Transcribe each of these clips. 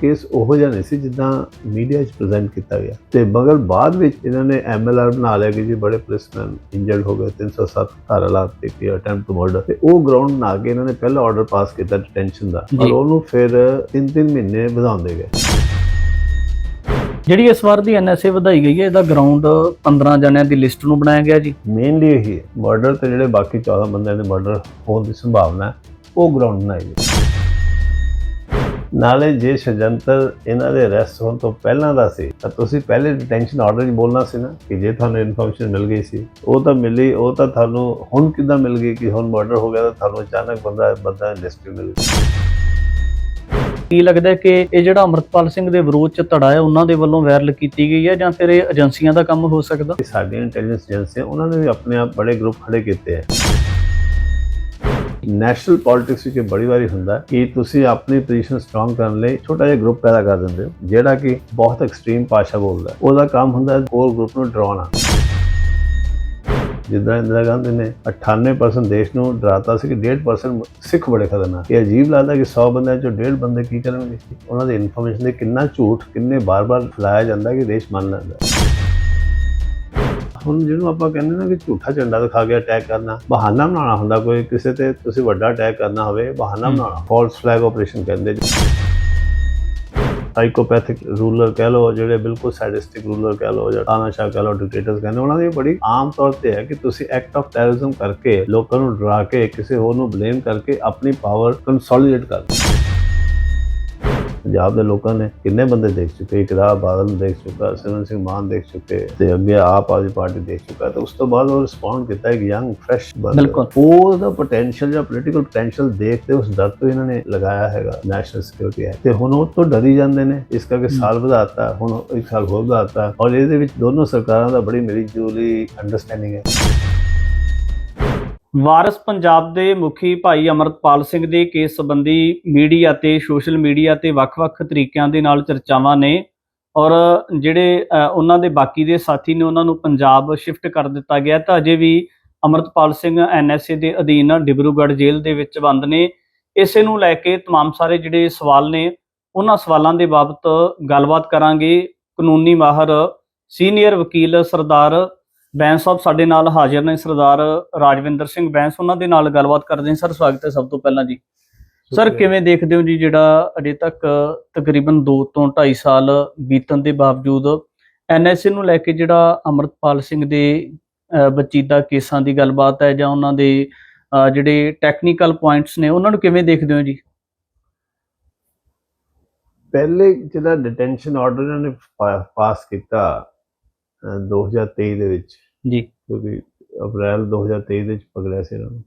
Case ਉਹੋ ਜਿਹਾ ਨਹੀਂ ਸੀ ਜਿੱਦਾਂ ਮੀਡੀਆ 'ਚ ਪ੍ਰੈਜ਼ੈਂਟ ਕੀਤਾ ਗਿਆ। ਤੇ ਮਗਰ ਬਾਅਦ ਵਿੱਚ ਇਹਨਾਂ ਨੇ ਐਮਐਲਆਰ ਬਣਾ ਲਿਆ ਕਿ ਜੀ ਬੜੇ ਪੁਲਿਸਮੈਨ ਇੰਜਰਡ ਹੋ ਗਏ 307 ਧਾਰਾ ਲਾ ਦਿੱਤੀ ਕਿ ਅਟੈਂਪਟ ਟੂ ਮਰਡਰ ਤੇ ਉਹ ਗਰਾਊਂਡ ਬਣਾ ਕੇ ਇਹਨਾਂ ਨੇ ਪਹਿਲਾ ਆਰਡਰ ਪਾਸ ਕੀਤਾ ਡਿਟੈਂਸ਼ਨ ਦਾ। ਪਰ ਉਹਨੂੰ ਫਿਰ 3-3 ਮਹੀਨੇ ਵਧਾਉਂਦੇ ਗਏ। ਜਿਹੜੀ ਇਸ ਵਾਰ ਦੀ ਐਨਐਸਏ ਵਧਾਈ ਗਈ ਹੈ ਇਹਦਾ ਗਰਾਊਂਡ 15 ਜਣਿਆਂ ਦੀ ਲਿਸਟ ਨੂੰ ਬਣਾਇਆ ਗਿਆ ਜੀ। ਮੇਨਲੀ ਇਹੀ ਮਰਡਰ ਤੇ ਜਿਹੜੇ ਬਾਕੀ 14 ਬੰਦਿਆਂ ਦੇ ਮਰਡਰ ਹੋਣ ਦੀ ਸੰਭਾਵਨਾ ਹੈ, ਉਹ ਗਰਾਊਂਡ ਬਣਾਈ ਗਈ। ਨਾਲੇ ਜੇ ਸ਼ਜੰਤਰ ਇਹਨਾਂ ਦੇ ਅਰੈਸਟ ਹੋਣ ਤੋਂ ਪਹਿਲਾਂ ਦਾ ਸੀ ਤਾਂ ਤੁਸੀਂ ਪਹਿਲੇ ਡਿਟੈਂਸ਼ਨ ਆਰਡਰ ਹੀ ਬੋਲਣਾ ਸੀ ਨਾ ਕਿ ਜੇ ਤੁਹਾਨੂੰ ਇਨਫੋਰਮੇਸ਼ਨ ਮਿਲ ਗਈ ਸੀ ਉਹ ਤਾਂ ਮਿਲੀ ਉਹ ਤਾਂ ਤੁਹਾਨੂੰ ਹੁਣ ਕਿੱਦਾਂ ਮਿਲ ਗਈ ਕਿ ਹੁਣ ਮਰਡਰ ਹੋ ਗਿਆ ਤਾਂ ਤੁਹਾਨੂੰ ਅਚਾਨਕ ਬੰਦਾ ਬੰਦਾ ਲਿਸਟ ਮਿਲ ਗਈ ਕੀ ਲੱਗਦਾ ਹੈ ਕਿ ਇਹ ਜਿਹੜਾ ਅਮਰਤਪਾਲ ਸਿੰਘ ਦੇ ਵਿਰੋਧ ਚ ਧੜਾ ਹੈ ਉਹਨਾਂ ਦੇ ਵੱਲੋਂ ਵਾਇਰਲ ਕੀਤੀ ਗਈ ਹੈ ਜਾਂ ਫਿਰ ਇਹ ਏਜੰਸੀਆਂ ਦਾ ਕੰਮ ਹੋ ਸਕਦਾ? ਸਾਡੀਆਂ ਇੰਟੈਲੀਜੈਂਸ ਏਜੰਸੀਆਂ ਉਹਨਾਂ ਨੇ ਵੀ ਆਪਣੇ ਆਪ ਬੜੇ ਗਰੁੱਪ ਖੜੇ ਕੀਤੇ ਹੈ ਨੈਸ਼ਨਲ ਪੋਲਿਟਿਕਸ ਵਿੱਚ ਬੜੀ ਵਾਰੀ ਹੁੰਦਾ ਕਿ ਤੁਸੀਂ ਆਪਣੀ ਪੋਜੀਸ਼ਨ ਸਟਰੋਂਗ ਕਰਨ ਲਈ ਛੋਟਾ ਜਿਹਾ ਗਰੁੱਪ ਪੈਦਾ ਕਰ ਦਿੰਦੇ ਹੋ, ਜਿਹੜਾ ਕਿ ਬਹੁਤ ਐਕਸਟ੍ਰੀਮ ਭਾਸ਼ਾ ਬੋਲਦਾ ਉਹਦਾ ਕੰਮ ਹੁੰਦਾ ਹੋਰ ਗਰੁੱਪ ਨੂੰ ਡਰਾਉਣਾ। ਜਿੱਦਾਂ ਇੰਦਰਾ ਗਾਂਧੀ ਨੇ 98% ਦੇਸ਼ ਨੂੰ ਡਰਾਤਾ ਸੀ ਕਿ 1.5% ਸਿੱਖ ਬੜੇ ਖਤਰਨਾਕ ਇਹ ਅਜੀਬ ਲੱਗਦਾ ਕਿ 100 ਬੰਦਿਆਂ ਚੋਂ 1.5 ਬੰਦੇ ਕੀ ਕਰਨਗੇ? ਉਹਨਾਂ ਦੀ ਇਨਫੋਰਮੇਸ਼ਨ ਦੇ ਕਿੰਨਾ ਝੂਠ, ਕਿੰਨੇ ਬਾਰ-ਬਾਰ ਫੈਲਾਇਆ ਜਾਂਦਾ ਕਿ ਦੇਸ਼ ਮੰਨ ਲੈਂਦਾ ਹੁਣ ਜਿਹਨੂੰ ਆਪਾਂ ਕਹਿੰਦੇ ਨਾ ਕਿ ਝੂਠਾ ਝੰਡਾ ਦਿਖਾ ਕੇ ਅਟੈਕ ਕਰਨਾ ਬਹਾਨਾ ਬਣਾਉਣਾ ਹੁੰਦਾ ਕੋਈ ਕਿਸੇ ਤੇ ਤੁਸੀਂ ਵੱਡਾ ਅਟੈਕ ਕਰਨਾ ਹੋਵੇ ਬਹਾਨਾ। ਬਣਾਉਣਾ ਫਾਲਸ ਫਲੈਗ ਆਪਰੇਸ਼ਨ ਕਹਿੰਦੇ ਸਾਈਕੋਪੈਥਿਕ ਰੂਲਰ ਕਹਿ ਲਓ ਜਿਹੜੇ ਬਿਲਕੁਲ ਸੈਡਿਸਟਿਕ ਰੂਲਰ ਕਹਿ ਲਓ ਜਾਂ ਤਾਨਾਸ਼ਾਹ ਕਹਿ ਲਓ ਡਿਕਟੇਟਰਸ ਕਹਿੰਦੇ ਉਹਨਾਂ ਦੀ ਬੜੀ ਆਮ ਤੌਰ ਤੇ ਹੈ ਕਿ ਤੁਸੀਂ ਐਕਟ ਆਫ ਟੈਰਰਿਜ਼ਮ ਕਰਕੇ ਲੋਕਾਂ ਨੂੰ ਡਰਾ ਕੇ ਕਿਸੇ ਹੋਰ ਨੂੰ ਬਲੇਮ ਕਰਕੇ ਆਪਣੀ ਪਾਵਰ ਕੰਸੋਲੀਡੇਟ ਕਰ ਪੰਜਾਬ ਦੇ ਲੋਕਾਂ ਨੇ ਕਿੰਨੇ ਬੰਦੇ ਦੇਖ ਚੁੱਕੇ ਇਕਰਾ ਬਾਦਲ ਦੇਖ ਚੁੱਕਾ ਸਿਮਰਨ ਸਿੰਘ ਮਾਨ ਦੇਖ ਚੁੱਕੇ ਤੇ ਅੱਗੇ ਆਪ ਆਦਮੀ ਪਾਰਟੀ ਦੇਖ ਚੁੱਕਾ ਤੇ ਉਸ ਤੋਂ ਬਾਅਦ ਉਹ ਰਿਸਪੌਂਡ ਕੀਤਾ ਇੱਕ ਯੰਗ ਫਰੈਸ਼ ਬਿਲਕੁਲ। ਉਹਦਾ ਪੋਟੈਂਸ਼ੀਅਲ ਜਾਂ ਪੋਲੀਟੀਕਲ ਪੋਟੈਂਸ਼ੀਅਲ ਦੇਖ ਤੇ ਉਸ ਡਰ ਤੋਂ ਇਹਨਾਂ ਨੇ ਲਗਾਇਆ ਹੈਗਾ ਨੈਸ਼ਨਲ ਸਿਕਿਉਰਿਟੀ ਐਕਟ ਤੇ ਹੁਣ ਉਹ ਤੋਂ ਡਰੀ ਜਾਂਦੇ ਨੇ ਇਸ ਕਰਕੇ ਸਾਲ ਵਧਾਤਾ ਹੁਣ ਇੱਕ ਸਾਲ ਹੋਰ ਵਧਾਤਾ ਔਰ ਇਹਦੇ ਵਿੱਚ ਦੋਨੋਂ ਸਰਕਾਰਾਂ ਦਾ ਬੜੀ ਮਿਲੀ ਜੁਲੀ ਅੰਡਰਸਟੈਂਡਿੰਗ ਹੈ। ਵਾਰਿਸ ਪੰਜਾਬ ਦੇ ਮੁਖੀ ਭਾਈ ਅਮਰਤਪਾਲ ਸਿੰਘ ਦੇ ਕੇਸ ਸੰਬੰਧੀ ਮੀਡੀਆ ਤੇ ਸੋਸ਼ਲ ਮੀਡੀਆ ਤੇ ਵੱਖ-ਵੱਖ ਤਰੀਕਿਆਂ ਦੇ ਨਾਲ ਚਰਚਾਵਾਂ ਨੇ ਔਰ ਜਿਹੜੇ ਅ, ਉਹਨਾਂ ਦੇ ਬਾਕੀ ਦੇ ਸਾਥੀ ਨੇ ਉਹਨਾਂ ਨੂੰ ਪੰਜਾਬ ਸ਼ਿਫਟ ਕਰ ਦਿੱਤਾ ਗਿਆ ਤਾਂ ਅਜੇ ਵੀ ਅਮਰਤਪਾਲ ਸਿੰਘ ਐਨਐਸਏ ਦੇ ਅਧੀਨ ਡਿਬਰੂਗੜ੍ਹ ਜੇਲ੍ਹ ਦੇ ਵਿੱਚ ਬੰਦ ਨੇ ਇਸੇ ਨੂੰ ਲੈ ਕੇ तमाम ਸਾਰੇ ਜਿਹੜੇ ਸਵਾਲ ਨੇ ਉਹਨਾਂ ਸਵਾਲਾਂ ਦੇ ਬਾਬਤ ਗੱਲਬਾਤ ਕਰਾਂਗੇ ਕਾਨੂੰਨੀ ਮਾਹਰ ਸੀਨੀਅਰ ਵਕੀਲ ਸਰਦਾਰ ਬੈਂਸ ਸਾਹਿਬ ਸਾਡੇ ਨਾਲ ਹਾਜ਼ਰ ਨੇ ਸਰਦਾਰ ਰਾਜਵਿੰਦਰ ਸਿੰਘ ਬੈਂਸ ਉਹਨਾਂ ਦੇ ਨਾਲ ਗੱਲਬਾਤ ਕਰਦੇ ਹਾਂ। ਸਰ ਸਵਾਗਤ ਹੈ ਸਭ ਤੋਂ ਪਹਿਲਾਂ ਜੀ। ਸਰ ਕਿਵੇਂ ਦੇਖਦੇ ਹੋ ਜੀ ਜਿਹੜਾ ਅਜੇ ਤੱਕ ਤਕਰੀਬਨ 2 ਤੋਂ 2.5 ਸਾਲ ਬੀਤਣ ਦੇ ਬਾਵਜੂਦ ਐਨਐਸਏ ਨੂੰ ਲੈ ਕੇ ਜਿਹੜਾ ਅਮਰਤਪਾਲ ਸਿੰਘ ਦੇ ਵਚੀਦਾ ਕੇਸਾਂ ਦੀ ਗੱਲਬਾਤ ਹੈ ਜਾਂ ਉਹਨਾਂ ਦੇ ਜਿਹੜੇ ਟੈਕਨੀਕਲ ਪੁਆਇੰਟਸ ਨੇ ਉਹਨਾਂ ਨੂੰ ਕਿਵੇਂ ਦੇਖਦੇ ਹੋ ਜੀ? ਪਹਿਲੇ ਜਿਹੜਾ ਡਿਟੈਂਸ਼ਨ ਆਰਡਰ ਇਹਨਾਂ ਨੇ ਪਾਸ ਕੀਤਾ ਅਹ 2023 ਦੇ ਵਿੱਚ। ਜੀ। ਕਿਉਂਕਿ ਅਪ੍ਰੈਲ 2023 ਦੇ ਵਿੱਚ ਪਕੜਿਆ ਸੀ ਇਹਨਾਂ ਨੂੰ।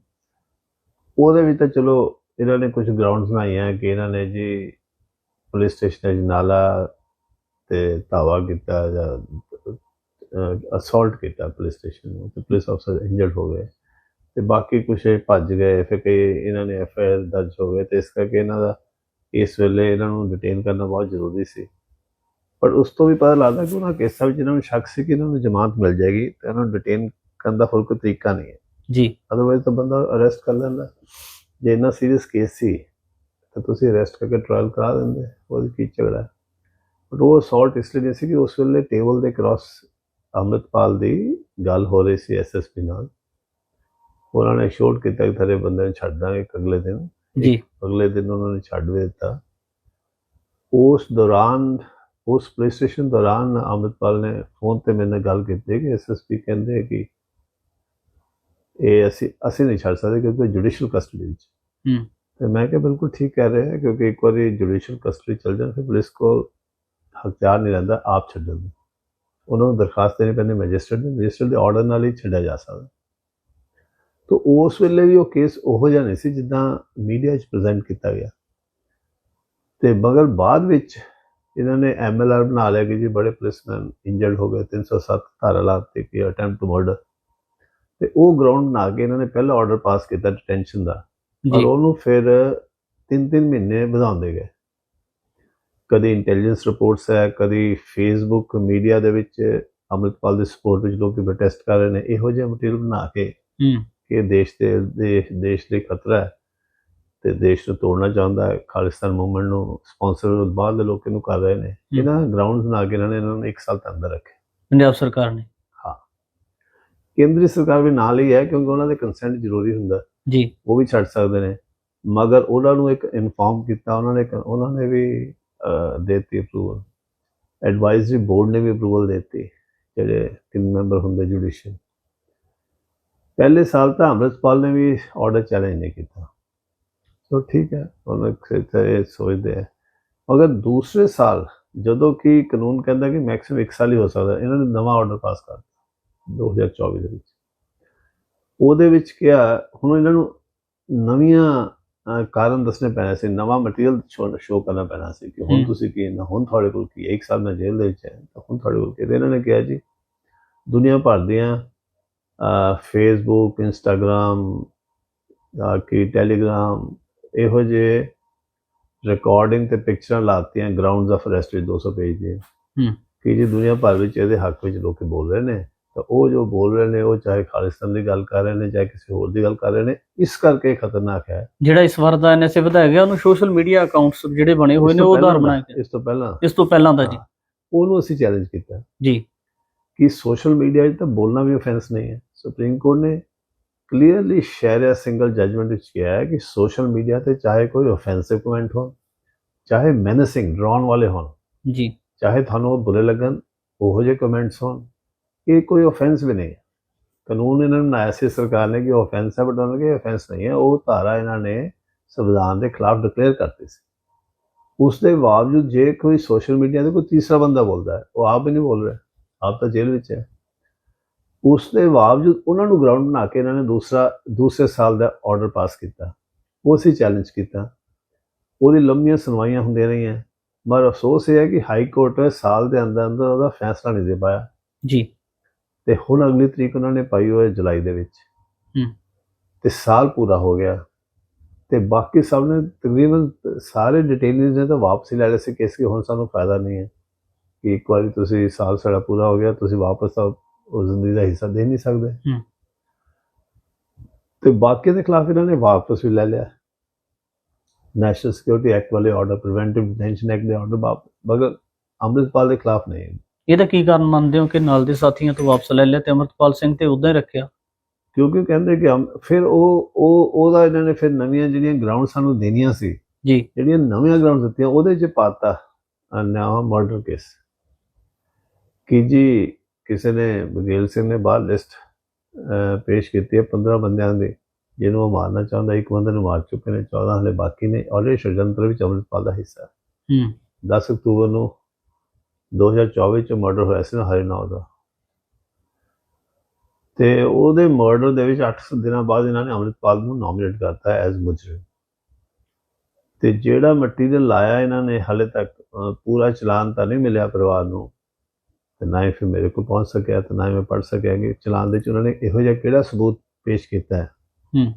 ਉਹਦੇ ਵਿੱਚ ਤਾਂ ਚਲੋ ਇਹਨਾਂ ਨੇ ਕੁਝ ਗਰਾਊਂਡਸ ਬਣਾਈਆਂ ਕਿ ਇਹਨਾਂ ਨੇ ਜੀ ਪੁਲਿਸ ਸਟੇਸ਼ਨ 'ਚ ਨਾਲਾ ਤੇ ਧਾਵਾ ਕੀਤਾ ਜਾਂ ਅਸੌਲਟ ਕੀਤਾ ਪੁਲਿਸ ਸਟੇਸ਼ਨ ਨੂੰ ਤੇ ਪੁਲਿਸ ਅਫਸਰ ਇੰਜਰਡ ਹੋ ਗਏ। ਤੇ ਬਾਕੀ ਕੁਝ ਭੱਜ ਗਏ ਫਿਰ ਕਈ ਇਹਨਾਂ ਨੇ ਐਫ ਆਈ ਆਰ ਦਰਜ ਹੋ ਗਏ ਤੇ ਇਸ ਕਰਕੇ ਇਹਨਾਂ ਦਾ ਇਸ ਵੇਲੇ ਇਹਨਾਂ ਨੂੰ ਡਿਟੇਨ ਕਰਨਾ ਬਹੁਤ ਜ਼ਰੂਰੀ ਸੀ। ਪਰ ਉਸ ਤੋਂ ਵੀ ਪਤਾ ਲੱਗਦਾ ਕਿ ਉਹਨਾਂ ਕੇਸਾਂ ਵਿੱਚ ਇਹਨਾਂ ਨੂੰ ਸ਼ੱਕ ਸੀ ਕਿ ਇਹਨਾਂ ਨੂੰ ਜ਼ਮਾਨਤ ਮਿਲ ਜਾਏਗੀ ਤੇ ਇਹਨਾਂ ਨੂੰ ਡਿਟੇਨ ਕਰਨ ਦਾ ਹੋਰ ਕੋਈ ਤਰੀਕਾ ਨਹੀਂ ਹੈ। ਜੀ। ਅਦਰਵਾਈਜ਼ ਤਾਂ ਬੰਦਾ ਅਰੈਸਟ ਕਰ ਲੈਂਦਾ। ਜੇ ਇੰਨਾ ਸੀਰੀਅਸ ਕੇਸ ਸੀ ਤਾਂ ਤੁਸੀਂ ਅਰੈਸਟ ਕਰਕੇ ਟ੍ਰਾਇਲ ਕਰਾ ਦਿੰਦੇ ਉਹਦੀ ਕੀ ਝਗੜਾ ਬਟ ਉਹ ਅਸੌਲਟ ਇਸ ਲਈ ਸੀ ਕਿ ਉਸ ਵੇਲੇ ਟੇਬਲ ਦੇ ਕ੍ਰਾਸ ਅੰਮ੍ਰਿਤਪਾਲ ਦੀ ਗੱਲ ਹੋ ਰਹੀ ਸੀ ਐਸਐਸਪੀ ਨਾਲ। ਉਹਨਾਂ ਨੇ ਸ਼ੋਟ ਕੀਤਾ ਕਿ ਥਰੇ ਬੰਦੇ ਨੂੰ ਛੱਡ ਦਾਂਗੇ ਅਗਲੇ ਦਿਨ। ਜੀ। ਅਗਲੇ ਦਿਨ ਉਹਨਾਂ ਨੇ ਛੱਡ ਵੀ ਦਿੱਤਾ। ਉਸ ਦੌਰਾਨ ਉਸ ਪੁਲਿਸ ਸਟੇਸ਼ਨ ਦੌਰਾਨ ਅੰਮ੍ਰਿਤਪਾਲ ਨੇ ਫੋਨ ਤੇ ਮੇਰੇ ਨਾਲ ਗੱਲ ਕੀਤੀ ਕਿ ਐਸਐਸਪੀ ਕਹਿੰਦੇ ਕਿ ਇਹ ਅਸੀਂ ਅਸੀਂ ਨਹੀਂ ਛੱਡ ਸਕਦੇ ਕਿਉਂਕਿ ਜੁਡੀਸ਼ੀਅਲ ਕਸਟਡੀ ਵਿੱਚ। ਹੂੰ। ਤੇ ਮੈਂ ਕਿਹਾ ਬਿਲਕੁਲ ਠੀਕ ਕਹਿ ਰਹੇ ਹੈ ਕਿਉਂਕਿ ਇੱਕ ਵਾਰੀ ਜੁਡੀਸ਼ੀਅਲ ਕਸਟਡੀ ਚਲ ਜਾਣ ਫਿਰ ਪੁਲਿਸ ਕੋਲ ਹਥਿਆਰ ਨਹੀਂ ਰਹਿੰਦਾ ਆਪ ਛੱਡਣ ਦਾ ਉਹਨਾਂ ਨੂੰ ਦਰਖਾਸਤ ਦੇਣੀ ਪੈਂਦੀ ਮੈਜਿਸਟਰੇਟ ਨੂੰ ਮੈਜਿਸਟਰੇਟ ਦੇ ਆਰਡਰ ਨਾਲ ਹੀ ਛੱਡਿਆ ਜਾ ਸਕਦਾ। ਤਾਂ ਉਸ ਵੇਲੇ ਵੀ ਉਹ ਕੇਸ ਉਹੋ ਜਿਹਾ ਨਹੀਂ ਸੀ ਜਿੱਦਾਂ ਮੀਡੀਆ 'ਚ ਪ੍ਰੈਜ਼ੈਂਟ ਕੀਤਾ ਗਿਆ। ਤੇ ਮਗਰ ਬਾਅਦ ਵਿੱਚ ਇਹਨਾਂ ਨੇ ਐਮਐਲਆਰ ਬਣਾ ਲਿਆ ਕਿ ਜੀ ਬੜੇ ਪੁਲਿਸਮੈਨ ਇੰਜਰਡ ਹੋ ਗਏ 307 ਧਾਰਾ ਲਾ ਦਿੱਤੀ ਕਿ ਅਟੈਂਪਟ ਟੂ ਮਰਡਰ ਤੇ ਉਹ ਗਰਾਊਂਡ ਬਣਾ ਕੇ ਇਹਨਾਂ ਨੇ ਪਹਿਲਾ ਆਰਡਰ ਪਾਸ ਕੀਤਾ ਡਿਟੈਂਸ਼ਨ ਦਾ। ਪਰ ਉਹਨੂੰ ਫਿਰ 3-3 ਮਹੀਨੇ ਵਧਾਉਂਦੇ ਗਏ। ਕਦੀ ਇੰਟੈਲੀਜੈਂਸ ਰਿਪੋਰਟਸ ਹੈ ਕਦੀ ਫੇਸਬੁੱਕ ਮੀਡੀਆ ਦੇ ਵਿੱਚ ਅੰਮ੍ਰਿਤਪਾਲ ਦੀ ਸਪੋਰਟ ਵਿੱਚ ਲੋਕੀ ਪ੍ਰੋਟੈਸਟ ਕਰ ਰਹੇ ਨੇ। ਇਹੋ ਜਿਹਾ ਮਟੀਰੀਅਲ ਬਣਾ ਕੇ ਕਿ ਦੇਸ਼ ਦੇ ਦੇਸ਼ ਦੇਸ਼ ਲਈ ਖਤਰਾ ਹੈ। ਤੇ ਦੇਸ਼ ਨੂੰ ਤੋੜਨਾ ਚਾਹੁੰਦਾ ਹੈ। ਖਾਲਿਸਤਾਨ ਮੂਵਮੈਂਟ ਨੂੰ ਸਪਾਂਸਰ ਬਾਹਰ ਦੇ ਲੋਕ ਇਹਨੂੰ ਕਰ ਰਹੇ ਨੇ। ਇਹਨਾਂ ਗਰਾਊਂਡਸ ਬਣਾ ਕੇ ਇਹਨਾਂ ਨੇ ਇਹਨਾਂ ਨੂੰ ਇੱਕ ਸਾਲ ਤੱਕ ਅੰਦਰ ਰੱਖੇ। ਪੰਜਾਬ ਸਰਕਾਰ ਨੇ। ਕੇਂਦਰੀ ਸਰਕਾਰ ਵੀ ਨਾਲ ਹੀ ਹੈ ਕਿਉਂਕਿ ਉਹਨਾਂ ਦੇ ਕੰਸੈਂਟ ਜ਼ਰੂਰੀ ਹੁੰਦਾ। ਜੀ। ਉਹ ਵੀ ਛੱਡ ਸਕਦੇ ਨੇ। ਮਗਰ ਉਹਨਾਂ ਨੂੰ ਇੱਕ ਇਨਫਾਰਮ ਕੀਤਾ ਉਹਨਾਂ ਨੇ ਉਹਨਾਂ ਨੇ ਵੀ ਦੇਤੀ ਅਪਰੂਵਲ ਐਡਵਾਈਜ਼ਰੀ ਬੋਰਡ ਨੇ ਵੀ ਅਪਰੂਵਲ ਦਿੱਤੀ ਜਿਹੜੇ ਤਿੰਨ ਮੈਂਬਰ ਹੁੰਦੇ ਜੁਡੀਸ਼ੀਅਲ ਪਹਿਲੇ ਸਾਲ ਤਾਂ ਅੰਮ੍ਰਿਤਪਾਲ ਨੇ ਵੀ ਆਰਡਰ ਚੈਲੰਜ ਨਹੀਂ ਕੀਤਾ। ਠੀਕ ਹੈ ਉਹਨਾਂ ਕਿਤੇ ਇਹ ਸੋਚਦੇ ਹੈ ਮਗਰ ਦੂਸਰੇ ਸਾਲ ਜਦੋਂ ਕਿ ਕਾਨੂੰਨ ਕਹਿੰਦਾ ਕਿ ਮੈਕਸਿਮਮ ਇੱਕ ਸਾਲ ਹੀ ਹੋ ਸਕਦਾ ਇਹਨਾਂ ਨੇ ਨਵਾਂ ਆਰਡਰ ਪਾਸ ਕਰ ਦਿੱਤਾ 2024 ਦੇ ਵਿੱਚ ਉਹਦੇ ਵਿੱਚ ਕਿਹਾ ਹੁਣ ਇਹਨਾਂ ਨੂੰ ਨਵੀਆਂ ਕਾਰਨ ਦੱਸਣੇ ਪੈਣੇ ਸੀ ਨਵਾਂ ਮਟੀਰੀਅਲ ਸ਼ੋਅ ਕਰਨਾ ਪੈਣਾ ਸੀ ਕਿ ਹੁਣ। ਤੁਸੀਂ ਕੀ ਨਾ ਹੁਣ ਤੁਹਾਡੇ ਕੋਲ ਕੀ ਹੈ। ਇੱਕ ਸਾਲ ਮੈਂ ਜੇਲ੍ਹ ਦੇ ਵਿੱਚ ਹੈ ਤਾਂ ਹੁਣ ਤੁਹਾਡੇ ਕੋਲ ਕੀ ਇਹਨਾਂ ਨੇ ਕਿਹਾ ਜੀ ਦੁਨੀਆ ਭਰ ਦੀਆਂ ਫੇਸਬੁੱਕ ਇੰਸਟਾਗ੍ਰam ਕਿ ਟੈਲੀਗ੍ਰਾਮ ਇਹੋ ਜਿਹੇ ਰਿਕਾਰਡਿੰਗ ਤੇ ਪਿਕਚਰਾਂ ਲਾਤੀਆਂ ਗਰਾਊਂਡਸ ਆਫ ਅਰੈਸਟ ਵਿੱਚ 200 ਪੇਜ ਦੀਆਂ। ਹਮ। ਕਿ ਜੀ ਦੁਨੀਆ ਭਰ ਵਿੱਚ ਇਹਦੇ ਹੱਕ ਵਿੱਚ ਲੋਕ ਬੋਲ ਰਹੇ ਨੇ ਤਾਂ ਉਹ ਜੋ ਬੋਲ ਰਹੇ ਨੇ ਉਹ ਚਾਹੇ ਖਾਲਿਸਤਾਨ ਦੀ ਗੱਲ ਕਰ ਰਹੇ ਨੇ ਚਾਹੇ ਕਿਸੇ ਹੋਰ ਦੀ ਗੱਲ ਕਰ ਰਹੇ ਨੇ ਇਸ ਕਰਕੇ ਖਤਰਨਾਕ ਹੈ। ਜਿਹੜਾ ਇਸ ਵਾਰ ਦਾ ਐਨਐਸਏ ਵਧਾਇਆ ਗਿਆ ਉਹਨੂੰ ਸੋਸ਼ਲ ਮੀਡੀਆ ਅਕਾਊਂਟਸ ਜਿਹੜੇ ਬਣੇ ਹੋਏ ਨੇ ਉਹ ਆਧਾਰ ਗਏ। ਇਸ ਤੋਂ ਪਹਿਲਾਂ? ਇਸ ਤੋਂ ਪਹਿਲਾਂ ਦਾ ਜੀ। ਹਾਂ। ਉਹਨੂੰ ਅਸੀਂ ਚੈਲੰਜ ਕੀਤਾ। ਜੀ। ਕਿ ਸੋਸ਼ਲ ਮੀਡੀਆ ਤਾਂ ਬੋਲਣਾ ਵੀ ਆਫੈਂਸ ਨਹੀਂ ਹੈ। ਸੁਪਰੀਮ ਕੋਰਟ ਨੇ ਕਲੀਅਰਲੀ ਸ਼ੇਅਰ ਸਿੰਗਲ ਜਜਮੈਂਟ ਵਿੱਚ ਕਿਹਾ ਹੈ ਕਿ ਸੋਸ਼ਲ ਮੀਡੀਆ ਤੇ ਚਾਹੇ ਕੋਈ ਆਫੈਂਸਿਵ ਕਮੈਂਟ ਹੋ ਚਾਹੇ ਮੈਨਸਿੰਗ ਡਰਾਉਣ ਵਾਲੇ ਹੋਣ ਜੀ ਚਾਹੇ ਤੁਹਾਨੂੰ ਉਹ ਬੁਰੇ ਲੱਗਣ ਉਹੋ ਜਿਹੇ ਕਮੈਂਟਸ ਹੋਣ ਇਹ ਕੋਈ ਆਫੈਂਸ ਵੀ ਨਹੀਂ ਹੈ ਕਾਨੂੰਨ ਇਹਨਾਂ ਨੇ ਬਣਾਇਆ ਸੀ ਸਰਕਾਰ ਨੇ ਕਿ ਆਫੈਂਸ ਹੈ ਬਟ ਉਹਨਾਂ ਨੇ ਆਫੈਂਸ ਨਹੀਂ ਹੈ ਉਹ ਧਾਰਾ ਇਹਨਾਂ ਨੇ ਸੰਵਿਧਾਨ ਦੇ ਖਿਲਾਫ ਡਿਕਲੇਅਰ ਕਰਤੀ ਸੀ ਉਸ ਦੇ ਬਾਵਜੂਦ ਜੇ ਕੋਈ ਸੋਸ਼ਲ ਮੀਡੀਆ ਤੇ ਕੋਈ ਤੀਸਰਾ ਬੰਦਾ ਬੋਲਦਾ ਹੈ ਉਹ ਆਪ ਹੀ ਨਹੀਂ ਬੋਲ ਰਿਹਾ ਆਪ ਤਾਂ ਜੇਲ੍ਹ ਵਿੱਚ ਹੈ ਉਸ ਦੇ ਬਾਵਜੂਦ ਉਹਨਾਂ ਨੂੰ ਗਰਾਊਂਡ ਬਣਾ ਕੇ ਇਹਨਾਂ ਨੇ ਦੂਸਰਾ ਦੂਸਰੇ ਸਾਲ ਦਾ ਆਰਡਰ ਪਾਸ ਕੀਤਾ। ਉਹ ਅਸੀਂ ਚੈਲੰਜ ਕੀਤਾ। ਉਹਦੀ ਲੰਮੀਆਂ ਸੁਣਵਾਈਆਂ ਹੁੰਦੀਆਂ ਰਹੀਆਂ। ਮਗਰ ਅਫਸੋਸ ਇਹ ਹੈ ਕਿ ਹਾਈ ਕੋਰਟ ਨੇ ਸਾਲ ਦੇ ਅੰਦਰ ਅੰਦਰ ਉਹਦਾ ਫੈਸਲਾ ਨਹੀਂ ਦੇ ਪਾਇਆ। ਜੀ। ਤੇ ਹੁਣ ਅਗਲੀ ਤਰੀਕ ਉਹਨਾਂ ਨੇ ਪਾਈ ਹੋਈ ਹੈ ਜੁਲਾਈ ਦੇ ਵਿੱਚ। ਹੂੰ। ਤੇ ਸਾਲ ਪੂਰਾ ਹੋ ਗਿਆ। ਤੇ ਬਾਕੀ ਸਭ ਨੇ ਤਕਰੀਬਨ ਸਾਰੇ ਡਿਟੇਲਸ ਨੇ ਤਾਂ ਵਾਪਸ ਲੈ ਲਿਆ ਸੀ। ਕੇਸ ਕਿ ਹੁਣ ਸਾਨੂੰ ਫਾਇਦਾ ਨਹੀਂ ਹੈ ਕਿ ਇੱਕ ਵਾਰੀ ਤੁਸੀਂ ਸਾਲ ਸਾਡਾ ਪੂਰਾ ਹੋ ਗਿਆ ਤੁਸੀਂ ਵਾਪਸ ਤਾਂ ਉਹ ਜ਼ਿੰਦਗੀ ਦਾ ਹਿੱਸਾ ਦੇ ਨਹੀਂ ਸਕਦੇ। ਤੇ ਬਾਕੀ ਦੇ ਖਿਲਾਫ ਇਹਨਾਂ ਨੇ ਵਾਪਸ ਵੀ ਲੈ ਲਿਆ। ਨੈਸ਼ਨਲ ਸਿਕਿਉਰਿਟੀ ਐਕਟ ਵਾਲੇ ਆਰਡਰ ਪ੍ਰੀਵੈਂਟਿਵ ਡਿਟੈਂਸ਼ਨ ਐਕਟ ਦੇ ਆਰਡਰ ਮਗਰ ਅੰਮ੍ਰਿਤਪਾਲ ਦੇ ਖਿਲਾਫ ਨਹੀਂ। ਇਹਦਾ ਕੀ ਕਾਰਨ ਮੰਨਦੇ ਹੋ ਕਿ ਨਾਲ ਦੇ ਸਾਥੀਆਂ ਤੋਂ ਵਾਪਸ ਲੈ ਲਿਆ ਤੇ ਅਮਰਤਪਾਲ ਸਿੰਘ ਤੇ ਉਦਾਂ ਹੀ ਰੱਖਿਆ? ਕਿਉਂਕਿ ਕਹਿੰਦੇ ਕਿ ਫਿਰ ਉਹ ਉਹ ਉਹਦਾ ਇਹਨਾਂ ਨੇ ਫਿਰ ਨਵੀਆਂ ਜਿਹੜੀਆਂ ਗਰਾਊਂਡ ਸਾਨੂੰ ਦੇਣੀਆਂ ਸੀ ਜੀ। ਜਿਹੜੀਆਂ ਨਵੀਆਂ ਗਰਾਊਂਡ ਦਿੱਤੀਆਂ ਉਹਦੇ 'ਚ ਪਾਤਾ ਨਵਾਂ ਮਰਡਰ ਕੇਸ ਕਿ ਜੀ ਕਿਸੇ ਨੇ ਬਗੇਲ ਸਿੰਘ ਨੇ ਬਾਹਰ ਲਿਸਟ ਪੇਸ਼ ਕੀਤੀ ਹੈ 15 ਬੰਦਿਆਂ ਦੀ ਜਿਹਨੂੰ ਉਹ ਮਾਰਨਾ ਚਾਹੁੰਦਾ ਇੱਕ ਬੰਦੇ ਨੂੰ ਮਾਰ ਚੁੱਕੇ ਨੇ 14 ਹਲੇ ਬਾਕੀ ਨੇ ਆਲਰੇਡੀ ਸ਼ਰਜੰਤਰ ਵਿੱਚ ਅੰਮ੍ਰਿਤਪਾਲ ਦਾ ਹਿੱਸਾ ਹੈ। ਹੂੰ। 10 ਅਕਤੂਬਰ ਨੂੰ 2024 ਚ ਮਰਡਰ ਹੋਇਆ ਸੀ ਨਾ ਹਰੀਨਾਉ ਦਾ। ਤੇ ਉਹਦੇ ਮਰਡਰ ਦੇ ਵਿੱਚ 8 ਦਿਨਾਂ ਬਾਅਦ ਇਹਨਾਂ ਨੇ ਅੰਮ੍ਰਿਤਪਾਲ ਨੂੰ ਨੋਮੀਨੇਟ ਕਰਤਾ ਐਜ਼ ਮੁਜਰਮ। ਤੇ ਜਿਹੜਾ ਮਟੀਰੀਅਲ ਲਾਇਆ ਇਹਨਾਂ ਨੇ ਹਲੇ ਤੱਕ ਪੂਰਾ ਚਲਾਨ ਤਾਂ ਨਹੀਂ ਮਿਲਿਆ ਪਰਿਵਾਰ ਨੂੰ। ਤੇ ਨਾ ਹੀ ਫਿਰ ਮੇਰੇ ਕੋਲ ਪਹੁੰਚ ਸਕਿਆ ਤੇ ਨਾ ਹੀ ਮੈਂ ਪੜ ਸਕਿਆ ਕਿ ਚਲਾਨ ਦੇ ਚ ਉਹਨਾਂ ਨੇ ਇਹੋ ਜਿਹਾ ਕਿਹੜਾ ਸਬੂਤ ਪੇਸ਼ ਕੀਤਾ ਹੈ? ਹੂੰ।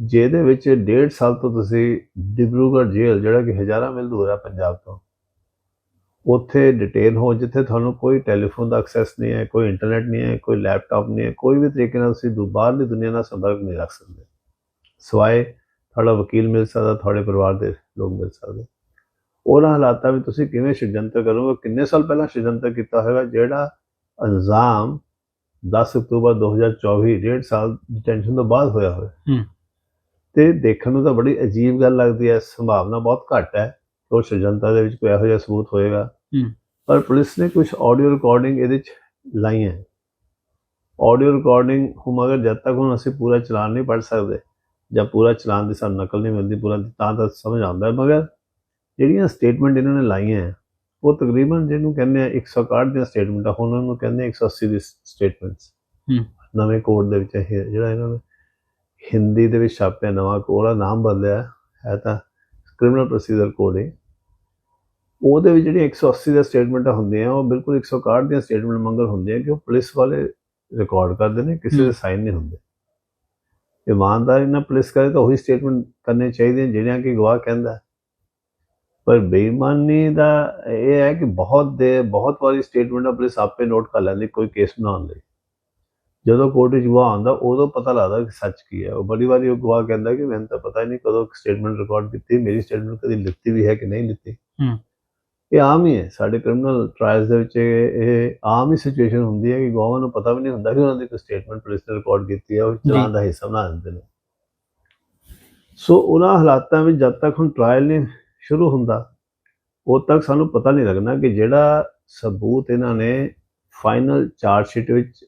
ਜਿਹਦੇ ਵਿੱਚ ਡੇਢ ਸਾਲ ਤੋਂ ਤੁਸੀਂ ਡਿਬਰੂਗੜ੍ਹ ਜੇਲ੍ਹ ਜਿਹੜਾ ਕਿ ਹਜ਼ਾਰਾਂ ਮੀਲ ਦੂਰ ਹੈ ਪੰਜਾਬ ਤੋਂ ਉੱਥੇ ਡਿਟੇਨ ਹੋ ਜਿੱਥੇ ਤੁਹਾਨੂੰ ਕੋਈ ਟੈਲੀਫੋਨ ਦਾ ਐਕਸੈਸ ਨਹੀਂ ਹੈ ਕੋਈ ਇੰਟਰਨੈਟ ਨਹੀਂ ਹੈ ਕੋਈ ਲੈਪਟਾਪ ਨਹੀਂ ਹੈ ਕੋਈ ਵੀ ਤਰੀਕੇ ਨਾਲ ਤੁਸੀਂ ਦੂ- ਬਾਹਰਲੀ ਦੁਨੀਆ ਨਾਲ ਸੰਪਰਕ ਨਹੀਂ ਰੱਖ ਸਕਦੇ। ਸਵਾਏ ਤੁਹਾਡਾ ਵਕੀਲ ਮਿਲ ਸਕਦਾ ਤੁਹਾਡੇ ਪਰਿਵਾਰ ਦੇ ਲੋਕ ਮਿਲ ਸਕਦੇ। ਉਹਨਾਂ ਹਾਲਾਤਾਂ ਵਿੱਚ ਤੁਸੀਂ ਕਿਵੇਂ ਸ਼ਡਯੰਤਰ ਕਰੋਗੇ? ਕਿੰਨੇ ਸਾਲ ਪਹਿਲਾਂ ਸ਼ਡਯੰਤਰ ਕੀਤਾ ਹੋਵੇਗਾ ਜਿਹੜਾ ਅੰਜਾਮ 10 ਅਕਤੂਬਰ 2024 ਡੇਢ ਸਾਲ ਡਿਟੈਂਸ਼ਨ ਤੋਂ ਬਾਅਦ ਹੋਇਆ ਹੋਵੇ ਹੂੰ। ਤੇ ਦੇਖਣ ਨੂੰ ਤਾਂ ਬੜੀ ਅਜੀਬ ਗੱਲ ਲੱਗਦੀ ਹੈ ਸੰਭਾਵਨਾ ਬਹੁਤ ਘੱਟ ਹੈ। ਕਿ ਉਹ ਸ਼ਡਯੰਤਰ ਦੇ ਵਿੱਚ ਕੋਈ ਇਹੋ ਜਿਹਾ ਸਬੂਤ ਹੋਏਗਾ। ਪਰ ਪੁਲਿਸ ਨੇ ਕੁਝ ਆਡੀਓ ਰਿਕਾਰਡਿੰਗ ਇਹਦੇ ਚ ਲਾਈਆਂ। ਆਡੀਓ ਰਿਕਾਰਡਿੰਗ ਹੁਣ ਮਗਰ ਜਦ ਤੱਕ ਹੁਣ ਅਸੀਂ ਪੂਰਾ ਚਲਾਨ ਨਹੀਂ ਪੜ ਸਕਦੇ ਜਾਂ ਪੂਰਾ ਚਲਾਨ ਦੀ ਸਾਨੂੰ ਨਕਲ ਨਹੀਂ ਮਿਲਦੀ ਪੂਰਾ ਤਾਂ ਤਾਂ ਸਮਝ ਆਉਂਦਾ ਹੈ ਮਗਰ ਜਿਹੜੀਆਂ ਸਟੇਟਮੈਂਟ ਇਹਨਾਂ ਨੇ ਲਾਈਆਂ ਉਹ ਤਕਰੀਬਨ ਜਿਹਨੂੰ ਕਹਿੰਦੇ ਆ 161 ਦੀਆਂ ਸਟੇਟਮੈਂਟਾਂ ਹੁਣ ਉਹਨਾਂ ਨੂੰ ਕਹਿੰਦੇ ਆ 180 ਦੀ ਸਟੇਟਮੈਂਟਸ ਹੂੰ। ਨਵੇਂ ਕੋਡ ਦੇ ਵਿੱਚ ਜਿਹੜਾ ਇਹਨਾਂ ਨੇ ਹਿੰਦੀ ਦੇ ਵਿੱਚ ਛਾਪਿਆ ਨਵਾਂ ਕੋਡ ਦਾ ਨਾਮ ਬਦਲਿਆ ਹੈ ਤਾਂ ਕ੍ਰਿਮੀਨਲ ਪ੍ਰੋਸੀਜਰ ਕੋਡ ਹੈ ਉਹਦੇ ਵਿੱਚ ਜਿਹੜੀਆਂ 180 ਦੀਆਂ ਸਟੇਟਮੈਂਟਾਂ ਹੁੰਦੀਆਂ ਉਹ ਬਿਲਕੁਲ 161 ਦੀਆਂ ਸਟੇਟਮੈਂਟ ਮੰਗਲ ਹੁੰਦੀਆਂ ਕਿ ਉਹ ਪੁਲਿਸ ਵਾਲੇ ਰਿਕਾਰਡ ਕਰਦੇ ਨੇ ਕਿਸੇ ਦੇ। ਸਾਈਨ ਨਹੀਂ ਹੁੰਦੇ ਇਮਾਨਦਾਰੀ ਨਾਲ ਪੁਲਿਸ ਕਰੇ ਤਾਂ ਉਹੀ ਸਟੇਟਮੈਂਟ ਕਰਨੇ ਚਾਹੀਦੀਆਂ ਜਿਹੜੀਆਂ ਕਿ ਗਵਾਹ ਕਹਿੰਦਾ ਪਰ ਬੇਈਮਾਨੀ ਦਾ ਇਹ ਹੈ ਕਿ ਬਹੁਤ ਦੇ ਬਹੁਤ ਵਾਰੀ ਸਟੇਟਮੈਂਟਾਂ ਪੁਲਿਸ ਆਪੇ ਨੋਟ ਕਰ ਲੈਂਦੀ ਕੋਈ ਕੇਸ ਬਣਾਉਣ ਲਈ। ਜਦੋਂ ਕੋਰਟ ਵਿੱਚ ਗਵਾਹ ਆਉਂਦਾ ਉਦੋਂ ਪਤਾ ਲੱਗਦਾ ਕਿ ਸੱਚ ਕੀ ਹੈ। ਉਹ ਬੜੀ ਵਾਰੀ ਉਹ ਗਵਾਹ ਕਹਿੰਦਾ ਕਿ ਮੈਨੂੰ ਤਾਂ ਪਤਾ ਹੀ ਨਹੀਂ ਕਦੋਂ ਸਟੇਟਮੈਂਟ ਰਿਕਾਰਡ ਕੀਤੀ ਮੇਰੀ ਸਟੇਟਮੈਂਟ ਕਦੀ ਲਿਖਤੀ ਵੀ ਹੈ ਕਿ ਨਹੀਂ ਲਿਖਤੀ ਹੂੰ। ਇਹ ਆਮ ਹੀ ਹੈ। ਸਾਡੇ ਕ੍ਰਿਮੀਨਲ ਟ੍ਰਾਇਲਸ ਦੇ ਵਿੱਚ ਇਹ ਇਹ ਆਮ ਹੀ ਸਿਚੁਏਸ਼ਨ ਹੁੰਦੀ ਹੈ ਕਿ ਗਵਾਹਾਂ ਨੂੰ ਪਤਾ ਵੀ ਨਹੀਂ ਹੁੰਦਾ ਕਿ ਉਹਨਾਂ ਦੀ ਕੋਈ ਸਟੇਟਮੈਂਟ ਪੁਲਿਸ ਨੇ ਰਿਕਾਰਡ ਕੀਤੀ ਹੈ ਉਹ ਚਲਾਨ ਦਾ ਹਿੱਸਾ ਬਣਾ ਦਿੰਦੇ ਨੇ। ਸੋ ਉਹਨਾਂ ਹਾਲਾਤਾਂ ਵਿੱਚ ਜਦ ਤੱਕ ਹੁਣ ਟ੍ਰਾਇਲ ਨਹੀਂ ਸ਼ੁਰੂ ਹੁੰਦਾ ਉਦ ਤੱਕ ਸਾਨੂੰ ਪਤਾ ਨਹੀਂ ਲੱਗਣਾ ਕਿ ਜਿਹੜਾ ਸਬੂਤ ਇਹਨਾਂ ਨੇ ਫਾਈਨਲ ਚਾਰਜ ਸ਼ੀਟ ਵਿੱਚ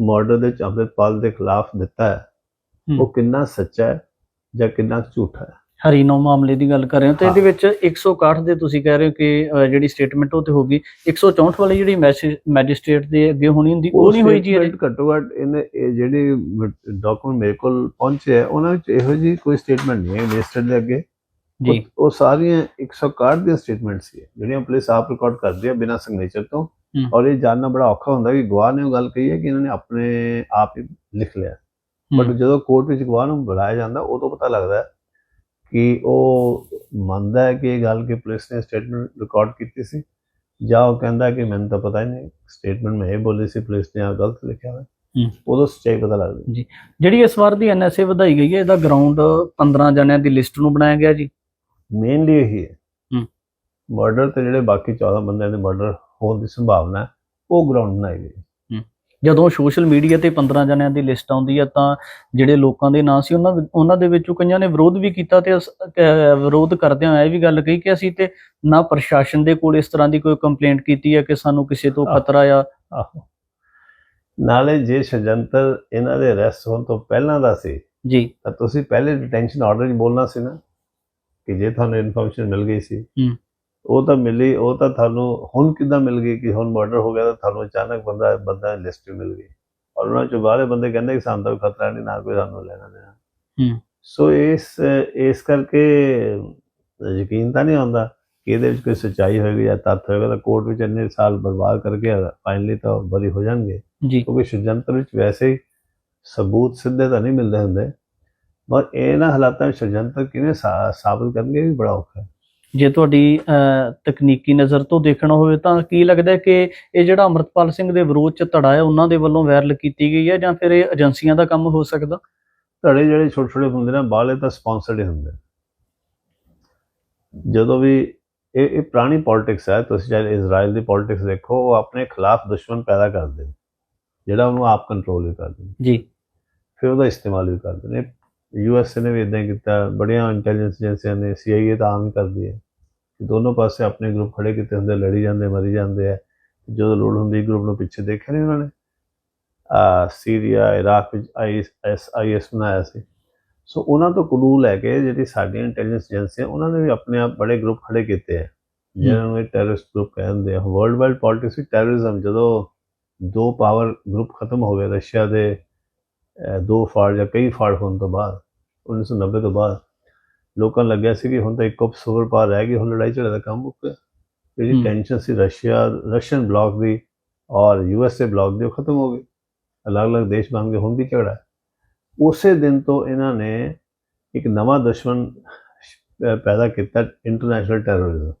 ਮਰਡਰ ਦੇ ਅੰਮ੍ਰਿਤਪਾਲ ਦੇ ਖਿਲਾਫ ਦਿੱਤਾ ਹੈ ਹੂੰ। ਉਹ ਕਿੰਨਾ ਸੱਚਾ ਹੈ ਜਾਂ ਕਿੰਨਾ ਝੂਠਾ ਹੈ ਹਰੀਨੋ ਮਾਮਲੇ ਦੀ ਗੱਲ ਕਰ ਰਹੇ ਹੋ ਤੇ ਹਾਂ। ਇਹਦੇ ਵਿੱਚ 161 ਦੇ ਤੁਸੀਂ ਕਹਿ ਰਹੇ ਹੋ ਕਿ ਜਿਹੜੀ ਸਟੇਟਮੈਂਟ ਉਹ ਤੇ ਹੋਗੀ 164 ਵਾਲੀ ਜਿਹੜੀ ਮੈਜਿਸਟ੍ਰੇਟ ਦੇ ਅੱਗੇ ਹੋਣੀ ਹੁੰਦੀ ਉਹ ਨਹੀਂ ਹੋਈ ਜੀ ਘੱਟੋ ਘੱਟ ਇਹਨੇ ਇਹ ਜਿਹੜੀ ਡਾਕੂਮੈਂਟ ਮੇਰੇ ਕੋਲ ਪਹੁੰਚੇ ਹੈ ਉਹਨਾਂ ਵਿੱਚ ਇਹੋ ਜੀ ਕੋਈ ਸਟੇਟਮੈਂਟ ਨਹੀਂ ਹੈ ਮਿਨਿਸਟਰ ਦੇ ਅੱਗੇ ਜੀ। ਉਹ- ਸਾਰੀਆਂ 161 ਦੀਆਂ ਸਟੇਟਮੈਂਟ ਸੀ ਜਿਹੜੀਆਂ ਪੁਲਿਸ ਆਪ ਰਿਕਾਰਡ ਕਰਦੀ ਹੈ ਬਿਨਾਂ ਸਿਗਨੇਚਰ ਤੋਂ। ਔਰ ਇਹ ਜਾਣਨਾ ਬੜਾ ਔਖਾ ਹੁੰਦਾ ਕਿ ਗਵਾਹ ਨੇ ਉਹ ਗੱਲ ਕਹੀ ਹੈ ਕਿ ਇਹਨਾਂ ਨੇ ਆਪਣੇ ਆਪ ਹੀ ਲਿਖ ਲਿਆ। ਬਟ ਜਦੋਂ ਕੋਰਟ ਵਿੱਚ ਗਵਾਹ ਨੂੰ ਬੁਲਾਇਆ ਜਾਂਦਾ ਉਦੋਂ ਪਤਾ ਲੱਗਦਾ ਕਿ ਉਹ ਮੰਨਦਾ ਹੈ ਕਿ ਇਹ ਗੱਲ ਕਿ ਪੁਲਿਸ ਨੇ ਸਟੇਟਮੈਂਟ ਰਿਕਾਰਡ ਕੀਤੀ ਸੀ ਜਾਂ ਉਹ ਕਹਿੰਦਾ ਕਿ ਮੈਨੂੰ ਤਾਂ ਪਤਾ ਹੀ ਨਹੀਂ ਸਟੇਟਮੈਂਟ ਮੈਂ ਇਹ ਬੋਲੀ ਸੀ ਪੁਲਿਸ ਨੇ ਆ ਗਲਤ ਲਿਖਿਆ ਹੋਇਆ। ਉਦੋਂ ਸੱਚਾਈ ਪਤਾ ਲੱਗਦੀ। ਜਿਹੜੀ ਇਸ ਵਾਰ ਦੀ ਐਨਐਸਏ ਵਧਾਈ ਗਈ ਹੈ ਇਹਦਾ ਗਰਾਊਂਡ 15 ਜਣਿਆਂ ਦੀ ਲਿਸਟ ਨੂੰ ਬਣਾਇਆ ਗਿਆ ਜੀ। ਮੇਨਲੀ ਇਹੀ ਹੈ। ਹੂੰ। ਮਰਡਰ ਤੇ ਜਿਹੜੇ ਬਾਕੀ 14 ਬੰਦਿਆਂ ਦੇ ਮਰਡਰ ਹੋਣ ਦੀ ਸੰਭਾਵਨਾ ਹੈ ਉਹ ਗਰਾਊਂਡ ਬਣਾਈ ਗਈ ਜਦੋਂ ਸੋਸ਼ਲ ਮੀਡੀਆ ਤੇ 15 ਜਣਿਆਂ ਦੀ ਲਿਸਟ ਆਉਂਦੀ ਹੈ ਤਾਂ ਜਿਹੜੇ ਲੋਕਾਂ ਦੇ ਨਾਂ ਸੀ ਉਹਨਾਂ ਉਹਨਾਂ ਦੇ ਵਿੱਚੋਂ ਕਈਆਂ ਨੇ ਵਿਰੋਧ ਵੀ ਕੀਤਾ ਤੇ ਵਿਰੋਧ ਕਰਦਿਆਂ ਇਹ ਵੀ ਗੱਲ ਕਹੀ ਕਿ ਅਸੀਂ ਤੇ ਨਾ ਪ੍ਰਸ਼ਾਸਨ ਦੇ ਕੋਲ ਇਸ ਤਰ੍ਹਾਂ ਦੀ ਕੋਈ ਕੰਪਲੇਂਟ ਕੀਤੀ ਹੈ ਕਿ ਸਾਨੂੰ ਕਿਸੇ ਤੋਂ। ਖਤਰਾ ਆ ਨਾਲੇ ਜੇ ਸ਼ਜੰਤਰ ਇਹਨਾਂ ਦੇ ਅਰੈਸਟ ਹੋਣ ਤੋਂ ਪਹਿਲਾਂ ਦਾ ਸੀ ਜੀ। ਤਾਂ ਤੁਸੀਂ ਪਹਿਲੇ ਡਿਟੈਂਸ਼ਨ ਆਰਡਰ 'ਚ ਬੋਲਣਾ ਸੀ ਨਾ। ਕਿ ਜੇ ਤੁਹਾਨੂੰ ਇਨਫੋਰਮੇਸ਼ਨ ਮਿਲ ਗਈ ਸੀ। ਉਹ ਤਾਂ ਮਿਲੀ ਉਹ ਤਾਂ ਤੁਹਾਨੂੰ ਹੁਣ ਕਿੱਦਾਂ ਮਿਲ ਗਈ ਕਿ ਹੁਣ ਮਰਡਰ ਹੋ ਗਿਆ ਤਾਂ ਤੁਹਾਨੂੰ ਅਚਾਨਕ ਬੰਦਾ ਬੰਦਾ ਲਿਸਟ ਮਿਲ ਗਈ। ਔਰ ਉਹਨਾਂ ਚੋਂ ਬਾਹਰੇ ਬੰਦੇ ਕਹਿੰਦੇ ਕਿ ਸਾਨੂੰ ਤਾਂ ਖਤਰਾ ਨਹੀਂ ਨਾ ਕੋਈ ਸਾਨੂੰ ਲੈਣਾ ਦੇਣਾ। ਸੋ ਇਸ ਇਸ ਕਰਕੇ ਯਕੀਨ ਤਾਂ ਨਹੀਂ ਆਉਂਦਾ ਕਿ ਇਹਦੇ ਵਿੱਚ ਕੋਈ ਸੱਚਾਈ ਹੋਏਗੀ ਜਾਂ ਤੱਥ ਹੋਏਗਾ ਤਾਂ ਕੋਰਟ ਵਿੱਚ ਇੰਨੇ ਸਾਲ ਬਰਬਾਦ ਕਰਕੇ ਫਾਈਨਲੀ ਤਾਂ ਬਰੀ ਹੋ ਜਾਣਗੇ। ਕਿਉਂਕਿ ਸ਼ਜੰਤਰ ਵਿੱਚ ਵੈਸੇ ਸਬੂਤ ਸਿੱਧੇ ਤਾਂ ਨਹੀਂ ਮਿਲਦੇ ਹੁੰਦੇ। ਪਰ ਇਹਨਾਂ ਹਾਲਾਤਾਂ ਵਿੱਚ ਸ਼ਜੰਤਰ ਕਿਵੇਂ ਸਾਬਤ ਕਰਨਗੇ ਵੀ ਬੜਾ ਔਖਾ ਹੈ। ਜੇ ਤੁਹਾਡੀ ਤਕਨੀਕੀ ਨਜ਼ਰ ਤੋਂ ਦੇਖਣਾ ਹੋਵੇ ਤਾਂ ਕੀ ਲੱਗਦਾ ਕਿ ਇਹ ਜਿਹੜਾ ਅਮਰਤਪਾਲ ਸਿੰਘ ਦੇ ਵਿਰੋਧ ਚ ਧੜਾ ਹੈ ਉਹਨਾਂ ਦੇ ਵੱਲੋਂ ਵਾਇਰਲ ਕੀਤੀ ਗਈ ਹੈ ਜਾਂ ਫਿਰ ਇਹ ਏਜੰਸੀਆਂ ਦਾ ਕੰਮ ਹੋ ਸਕਦਾ? ਧੜੇ ਜਿਹੜੇ ਛੋਟੇ ਛੋਟੇ ਹੁੰਦੇ ਨੇ ਬਾਹਲੇ ਤਾਂ ਸਪਾਂਸਰਡ ਹੀ ਹੁੰਦੇ। ਜਦੋਂ ਵੀ ਇਹ ਇਹ ਪੁਰਾਣੀ ਪੋਲਿਟਿਕਸ ਹੈ ਤੁਸੀਂ ਚਾਹੇ ਇਜ਼ਰਾਈਲ ਦੀ ਪੋਲਿਟਿਕਸ ਦੇਖੋ ਉਹ ਆਪਣੇ ਖਿਲਾਫ ਦੁਸ਼ਮਣ ਪੈਦਾ ਕਰਦੇ ਨੇ ਜਿਹੜਾ ਉਹਨੂੰ ਆਪ ਕੰਟਰੋਲ ਵੀ ਕਰਦੇ ਨੇ। ਜੀ। ਫਿਰ ਉਹਦਾ ਇਸਤੇਮਾਲ ਵੀ ਕਰਦੇ ਨੇ। ਯੂਐਸਏ ਨੇ ਵੀ ਇਦਾਂ ਕੀਤਾ ਬੜੀਆਂ ਇੰਟੈਲੀਜੈਂਸ ਏਜੰਸੀਆਂ ਨੇ ਸੀਆਈਏ ਤਾਂ ਆਮ ਹੀ ਕਰਦੀ ਹੈ ਕਿ ਦੋਨੋਂ ਪਾਸੇ ਆਪਣੇ ਗਰੁੱਪ ਖੜੇ ਕੀਤੇ ਹੁੰਦੇ ਲੜੀ ਜਾਂਦੇ ਮਰੀ ਜਾਂਦੇ ਆ ਜਦੋਂ ਲੋੜ ਹੁੰਦੀ ਗਰੁੱਪ ਨੂੰ ਪਿੱਛੇ ਦੇਖਿਆ ਨਹੀਂ ਉਹਨਾਂ ਨੇ? ਆ ਸੀਰੀਆ ਇਰਾਕ ਵਿੱਚ ਆਈਐਸ ਆਈਐਸ ਬਣਾਇਆ ਸੀ। ਸੋ ਉਹਨਾਂ ਤੋਂ ਕਲੂ ਲੈ ਕੇ ਜਿਹੜੀ ਸਾਡੀਆਂ ਇੰਟੈਲੀਜੈਂਸ ਏਜੰਸੀਆਂ ਉਹਨਾਂ ਨੇ ਵੀ ਆਪਣੇ ਆਪ ਬੜੇ ਗਰੁੱਪ ਖੜੇ ਕੀਤੇ ਆ ਜਿਹਨਾਂ ਨੂੰ ਟੈਰਰਿਸਟ ਗਰੁੱਪ ਕਹਿੰਦੇ ਆ। ਵਰਲਡ ਵਾਈਡ ਪੋਲਿਟਿਕਸ ਵਿੱਚ ਟੈਰਰਿਜ਼ਮ ਜਦੋਂ ਦੋ ਪਾਵਰ ਗਰੁੱਪ ਖਤਮ ਹੋ ਗਏ ਰਸ਼ੀਆ ਦੇ ਦੋ ਫਾੜ ਜਾਂ ਕਈ ਫਾੜ ਹੋਣ ਤੋਂ ਬਾਅਦ 1990 ਤੋਂ ਬਾਅਦ ਲੋਕਾਂ ਨੂੰ ਲੱਗਿਆ ਸੀ ਕਿ ਹੁਣ ਤਾਂ ਇੱਕੋ ਸੁਪਰ ਪਾਵਰ ਰਹਿ ਗਈ ਹੁਣ ਲੜਾਈ ਝਗੜੇ ਦਾ ਕੰਮ ਮੁੱਕ ਗਿਆ ਜਿਹੜੀ। ਟੈਨਸ਼ਨ ਸੀ ਰਸ਼ੀਆ ਰਸ਼ੀਅਨ ਬਲੌਕ ਦੀ ਔਰ ਯੂਐਸਏ ਬਲੌਕ ਦੀ ਖਤਮ ਹੋ ਗਈ ਅਲੱਗ-ਅਲੱਗ ਦੇਸ਼ ਬਣ ਗਏ ਹੁਣ ਵੀ ਝਗੜਾ। ਉਸੇ ਦਿਨ ਤੋਂ ਇਹਨਾਂ ਨੇ ਇੱਕ ਨਵਾਂ ਦੁਸ਼ਮਣ ਪੈਦਾ ਕੀਤਾ ਇੰਟਰਨੈਸ਼ਨਲ ਟੈਰਰਿਜ਼ਮ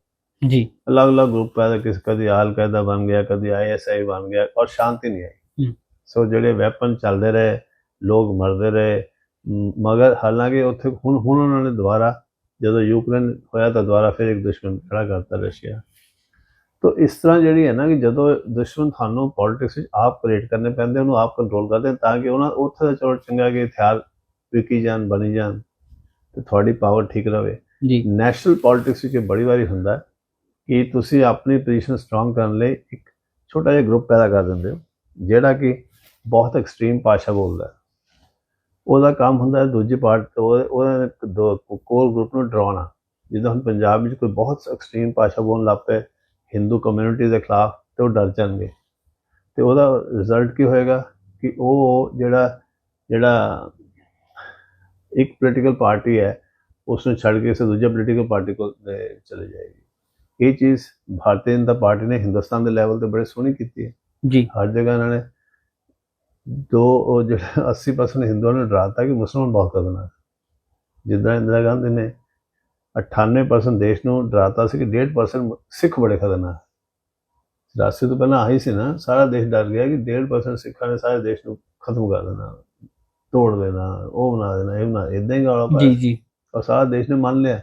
ਜੀ ਅਲੱਗ-ਅਲੱਗ ਗਰੁੱਪ ਪੈਦਾ ਕਿਸ ਕਦੀ ਆਲ ਕਾਇਦਾ ਬਣ ਗਿਆ ਕਦੀ ਆਈਐਸਆਈ ਬਣ ਗਿਆ ਔਰ ਸ਼ਾਂਤੀ ਨਹੀਂ ਆਈ। ਸੋ ਜਿਹੜੇ ਵੈਪਨ ਚੱਲਦੇ ਰਹੇ ਲੋਕ ਮਰਦੇ ਰਹੇ। ਮਗਰ ਹਾਲਾਂਕਿ ਉੱਥੇ ਹੁਣ ਹੁਣ ਉਹਨਾਂ ਨੇ ਦੁਬਾਰਾ ਜਦੋਂ ਯੂਕਰੇਨ ਹੋਇਆ ਤਾਂ ਦੁਬਾਰਾ ਫਿਰ ਇੱਕ ਦੁਸ਼ਮਣ ਖੜਾ ਕਰਤਾ ਰਸ਼ੀਆ। ਤੋ ਇਸ ਤਰ੍ਹਾਂ ਜਿਹੜੀ ਹੈ ਨਾ ਕਿ ਜਦੋਂ ਦੁਸ਼ਮਣ ਤੁਹਾਨੂੰ ਪੋਲਿਟਿਕਸ ਵਿੱਚ ਆਪ ਕ੍ਰੀਏਟ ਕਰਨੇ ਪੈਂਦੇ ਉਹਨੂੰ ਆਪ ਕੰਟਰੋਲ ਕਰਦੇ ਤਾਂ ਕਿ ਉਹਨਾਂ ਉੱਥੇ ਦਾ ਚਲੋ ਚੰਗਾ ਕਿ ਹਥਿਆਰ ਵਿਕੀ ਜਾਣ ਬਣੀ ਜਾਣ ਤੇ ਤੁਹਾਡੀ ਪਾਵਰ ਠੀਕ ਰਵੇ ਜੀ। ਨੈਸ਼ਨਲ ਪੋਲਿਟਿਕਸ ਵਿੱਚ ਬੜੀ ਵਾਰੀ ਹੁੰਦਾ ਕਿ ਤੁਸੀਂ ਆਪਣੀ ਪੋਜੀਸ਼ਨ ਸਟਰੋਂਗ ਕਰਨ ਲਈ ਇੱਕ ਛੋਟਾ ਜਿਹਾ ਗਰੁੱਪ ਪੈਦਾ ਕਰ ਦਿੰਦੇ ਹੋ ਜਿਹੜਾ ਕਿ ਬਹੁਤ ਐਕਸਟ੍ਰੀਮ ਭਾਸ਼ਾ ਬੋਲਦਾ ਹੈ। ਉਹਦਾ ਕੰਮ ਹੁੰਦਾ ਹੈ ਦੂਜੀ ਪਾਰਟ ਤੋਂ ਉਹਦਾ ਦੋ ਕੋਰ ਗਰੁੱਪ ਨੂੰ ਡਰਾਉਣਾ। ਜਿੱਦਾਂ ਹੁਣ ਪੰਜਾਬ ਵਿੱਚ ਕੋਈ ਬਹੁਤ ਐਕਸਟ੍ਰੀਮ ਭਾਸ਼ਾ ਬੋਲਣ ਲੱਗ ਪਏ ਹਿੰਦੂ ਕਮਿਊਨਿਟੀ ਦੇ ਖਿਲਾਫ ਤੇ ਉਹ ਡਰ ਜਾਣਗੇ। ਤੇ ਉਹਦਾ ਰਿਜ਼ਲਟ ਕੀ ਹੋਏਗਾ ਕਿ ਉਹ ਜਿਹੜਾ ਜਿਹੜਾ ਇੱਕ ਪੋਲੀਟੀਕਲ ਪਾਰਟੀ ਹੈ ਉਸ ਨੂੰ ਛੱਡ ਕੇ ਕਿਸੇ ਦੂਜੇ ਪੋਲੀਟੀਕਲ ਪਾਰਟੀ ਕੋਲ ਚਲੇ ਜਾਏਗੀ। ਇਹ ਚੀਜ਼ ਭਾਰਤੀ ਜਨਤਾ ਪਾਰਟੀ ਨੇ ਹਿੰਦੁਸਤਾਨ ਦੇ ਲੈਵਲ ਤੇ ਬੜੇ ਸੋਹਣੀ ਕੀਤੀ ਹੈ। ਜੀ। ਹਰ ਜਗ੍ਹਾ ਇਹਨਾਂ ਨੇ ਦੋ ਜਿਹੜਾ 80% ਹਿੰਦੂਆਂ ਨੂੰ ਡਰਾਤਾ ਕਿ ਮੁਸਲਮਾਨ ਬਹੁਤ ਖਤਰਨਾਕ ਜਿੱਦਾਂ ਇੰਦਰਾ ਗਾਂਧੀ ਨੇ 98% ਦੇਸ਼ ਨੂੰ ਡਰਾਤਾ ਸੀ ਕਿ 1.5% ਸਿੱਖ ਬੜੇ ਖਤਰਨਾਕ ਰਾਸਤੇ ਤੋਂ ਪਹਿਲਾਂ ਆਹੀ ਸੀ ਨਾ ਸਾਰਾ ਦੇਸ਼ ਡਰ ਗਿਆ ਕਿ 1.5% ਸਿੱਖਾਂ ਨੇ ਸਾਰੇ ਦੇਸ਼ ਨੂੰ ਖਤਮ ਕਰ ਦੇਣਾ ਤੋੜ ਦੇਣਾ ਉਹ ਬਣਾ ਦੇਣਾ ਇਹ ਬਣਾ ਇਦਾਂ ਹੀ ਗਾਲਾ ਜੀ ਪਾਇਆ। ਜੀ ਔਰ ਸਾਰਾ ਦੇਸ਼ ਨੇ ਮੰਨ ਲਿਆ।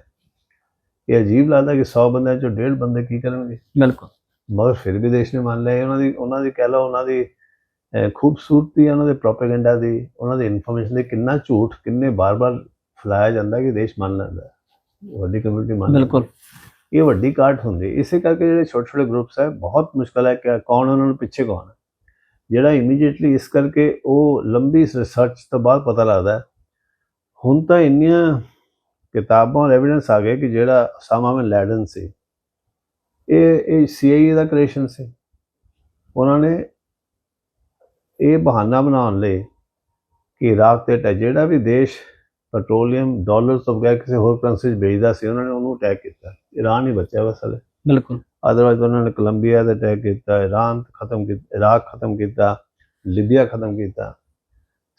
ਇਹ ਅਜੀਬ ਲੱਗਦਾ ਕਿ 100 ਬੰਦਿਆਂ ਚੋਂ ਡੇਢ ਬੰਦੇ ਕੀ ਕਰਨਗੇ? ਬਿਲਕੁਲ। ਮਗਰ ਫਿਰ ਵੀ ਦੇਸ਼ ਨੇ ਮੰਨ ਲਿਆ ਉਹਨਾਂ ਦੀ ਉਹਨਾਂ ਦੀ ਕਹਿ ਲਓ ਉਹਨਾਂ ਦੀ ਖੂਬਸੂਰਤੀ ਉਹਨਾਂ ਦੇ ਪ੍ਰੋਪੇਗੈਂਡਾ ਦੀ ਉਹਨਾਂ ਦੀ ਇਨਫੋਰਮੇਸ਼ਨ ਦੇ ਕਿੰਨਾ ਝੂਠ ਕਿੰਨੇ ਬਾਰ-ਬਾਰ ਫੈਲਾਇਆ ਜਾਂਦਾ ਕਿ ਦੇਸ਼ ਮੰਨ ਲੈਂਦਾ। ਵੱਡੀ ਕਮਿਊਨਿਟੀ ਮੰਨ। ਬਿਲਕੁਲ ਇਹ ਵੱਡੀ ਕਾਟ ਹੁੰਦੀ। ਇਸੇ ਕਰਕੇ ਜਿਹੜੇ ਛੋਟੇ ਛੋਟੇ ਗਰੁੱਪਸ ਹੈ ਬਹੁਤ ਮੁਸ਼ਕਲ ਹੈ ਕਿ ਕੌਣ ਉਹਨਾਂ ਨੂੰ ਪਿੱਛੇ ਕੌਣ ਹੈ ਜਿਹੜਾ ਇਮੀਡੀਏਟਲੀ ਇਸ ਕਰਕੇ ਉਹ ਲੰਬੀ ਰਿਸਰਚ ਤੋਂ ਬਾਅਦ ਪਤਾ ਲੱਗਦਾ। ਹੁਣ ਤਾਂ ਇੰਨੀਆਂ ਕਿਤਾਬਾਂ ਔਰ ਐਵੀਡੈਂਸ ਆ ਗਏ ਕਿ ਜਿਹੜਾ ਅਸਾਮਾ ਬਿਨ ਲੈਡਨ ਸੀ ਇਹ ਇਹ ਸੀਆਈਏ ਦਾ ਕ੍ਰੀਏਸ਼ਨ ਸੀ ਉਹਨਾਂ ਨੇ ਇਹ ਬਹਾਨਾ ਬਣਾਉਣ ਲਈ ਕਿ ਇਰਾਕ ਤੇ ਅਟੈਕ ਜਿਹੜਾ ਵੀ ਦੇਸ਼ ਪੈਟਰੋਲੀਅਮ ਡਾਲਰਸ ਤੋਂ ਬਗੈਰ ਕਿਸੇ ਹੋਰ ਕਰੰਸੀ 'ਚ ਵੇਚਦਾ ਸੀ ਉਹਨਾਂ ਨੇ ਉਹਨੂੰ ਅਟੈਕ ਕੀਤਾ। ਈਰਾਨ ਹੀ ਬਚਿਆ ਬਸ ਹਲੇ ਬਿਲਕੁਲ। ਅਦਰਵਾਇਜ਼ ਉਹਨਾਂ ਨੇ ਕੋਲੰਬੀਆ ਤੇ ਅਟੈਕ ਕੀਤਾ ਈਰਾਨ ਖਤਮ ਕੀਤਾ ਇਰਾਕ ਖਤਮ ਕੀਤਾ ਲਿਬੀਆ ਖਤਮ ਕੀਤਾ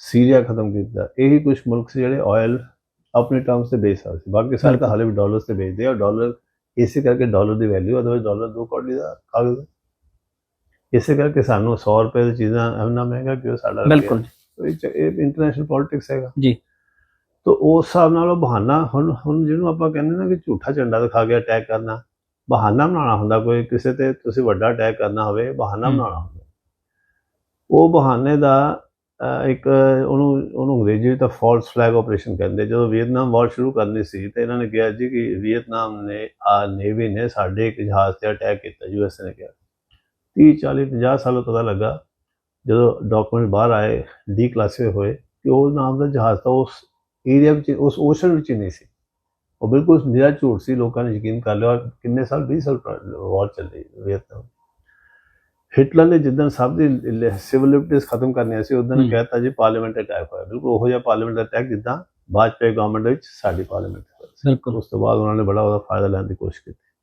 ਸੀਰੀਆ ਖਤਮ ਕੀਤਾ। ਇਹੀ ਕੁਝ ਮੁਲਕ ਸੀ ਜਿਹੜੇ ਆਇਲ ਆਪਣੇ ਟਰਮਸ ਤੇ ਵੇਚ ਸਕਦੇ ਸੀ। ਬਾਕੀ ਸਾਰੇ ਤਾਂ ਹਾਲੇ ਵੀ ਡਾਲਰਸ ਤੇ ਵੇਚਦੇ ਆ ਡਾਲਰ ਇਸੇ ਕਰਕੇ ਡਾਲਰ ਦੀ ਵੈਲਿਊ ਅਦਰਵਾਇਜ਼ ਡਾਲਰ ਦੋ ਕੌੜੀ ਦਾ ਕਾਗਜ਼। ਇਸੇ ਕਰਕੇ ਸਾਨੂੰ 100 ਰੁਪਏ ਦੀ ਚੀਜ਼ਾਂ ਇੰਨਾ ਮਹਿੰਗਾ ਕਿਉਂ ਸਾਡਾ? ਬਿਲਕੁਲ ਇਹ ਇੰਟਰਨੈਸ਼ਨਲ ਪੋਲਿਟਿਕਸ ਹੈਗਾ ਜੀ। ਤੋ ਉਸ ਹਿਸਾਬ ਨਾਲ ਉਹ ਬਹਾਨਾ ਹੁਣ ਹੁਣ ਜਿਹਨੂੰ ਆਪਾਂ ਕਹਿੰਦੇ ਨਾ ਕਿ ਝੂਠਾ ਝੰਡਾ ਦਿਖਾ ਕੇ ਅਟੈਕ ਕਰਨਾ ਬਹਾਨਾ ਬਣਾਉਣਾ ਹੁੰਦਾ ਕੋਈ ਕਿਸੇ ਤੇ ਤੁਸੀਂ ਵੱਡਾ ਅਟੈਕ ਕਰਨਾ ਹੋਵੇ ਬਹਾਨਾ। ਬਣਾਉਣਾ ਹੁੰਦਾ ਉਹ ਬਹਾਨੇ ਦਾ ਇੱਕ ਉਹਨੂੰ ਉਹਨੂੰ ਅੰਗਰੇਜ਼ੀ ਵਿੱਚ ਤਾਂ ਫਾਲਸ ਫਲੈਗ ਆਪਰੇਸ਼ਨ ਕਹਿੰਦੇ ਜਦੋਂ ਵੀਅਤਨਾਮ ਵਾਰ ਸ਼ੁਰੂ ਕਰਨੀ ਸੀ ਤੇ ਇਹਨਾਂ ਨੇ ਕਿਹਾ ਜੀ ਕਿ ਵੀਅਤਨਾਮ ਨੇ ਆ ਨੇਵੀ ਨੇ ਸਾਡੇ ਇੱਕ ਜਹਾਜ਼ ਤੇ ਅਟੈਕ ਕੀਤਾ ਯੂਐਸ ਨੇ ਕਿਹਾ 30 40 50 ਸਾਲੋਂ ਪਤਾ ਲੱਗਾ ਜਦੋਂ ਡਾਕੂਮੈਂਟ ਬਾਹਰ ਆਏ ਡੀਕਲਾਸੀਫਾਈ ਹੋਏ ਕਿ ਉਹ ਨਾਮ ਦਾ ਜਹਾਜ਼ ਤਾਂ ਉਸ ਏਰੀਆ ਵਿੱਚ ਉਸ ਓਸ਼ਨ ਵਿੱਚ ਹੀ ਨਹੀਂ ਸੀ। ਉਹ ਬਿਲਕੁਲ ਨਿਰਾ ਝੂਠ ਸੀ ਲੋਕਾਂ ਨੇ ਯਕੀਨ ਕਰ ਲਿਆ ਔਰ ਕਿੰਨੇ ਸਾਲ 20 ਸਾਲ ਵਾਰ ਚੱਲੀ ਵੀਅਤਨਾਮ ਹਿਟਲਰ ਨੇ ਜਿੱਦਣ ਸਭ ਦੀ ਸਿਵਲ ਲਿਬਰਟੀਜ਼ ਖਤਮ ਕਰਨੀਆਂ ਸੀ ਉਦੋਂ। ਕਹਿਤਾ ਜੀ ਪਾਰਲੀਮੈਂਟ ਅਟੈਕ ਹੋਇਆ। ਬਿਲਕੁਲ ਉਹੋ ਜਿਹਾ ਪਾਰਲੀਮੈਂਟ ਅਟੈਕ ਜਿੱਦਾਂ ਵਾਜਪੇਈ ਗਵਰਨਮੈਂਟ ਵਿੱਚ ਸਾਡੀ ਪਾਰਲੀਮੈਂਟ ਬਿਲਕੁਲ। ਉਸ ਤੋਂ ਬਾਅਦ ਉਹਨਾਂ ਨੇ ਬੜਾ ਉਹਦਾ ਫਾਇਦਾ ਲੈਣ ਦੀ ਕੋਸ਼ਿਸ਼ ਕੀਤੀ।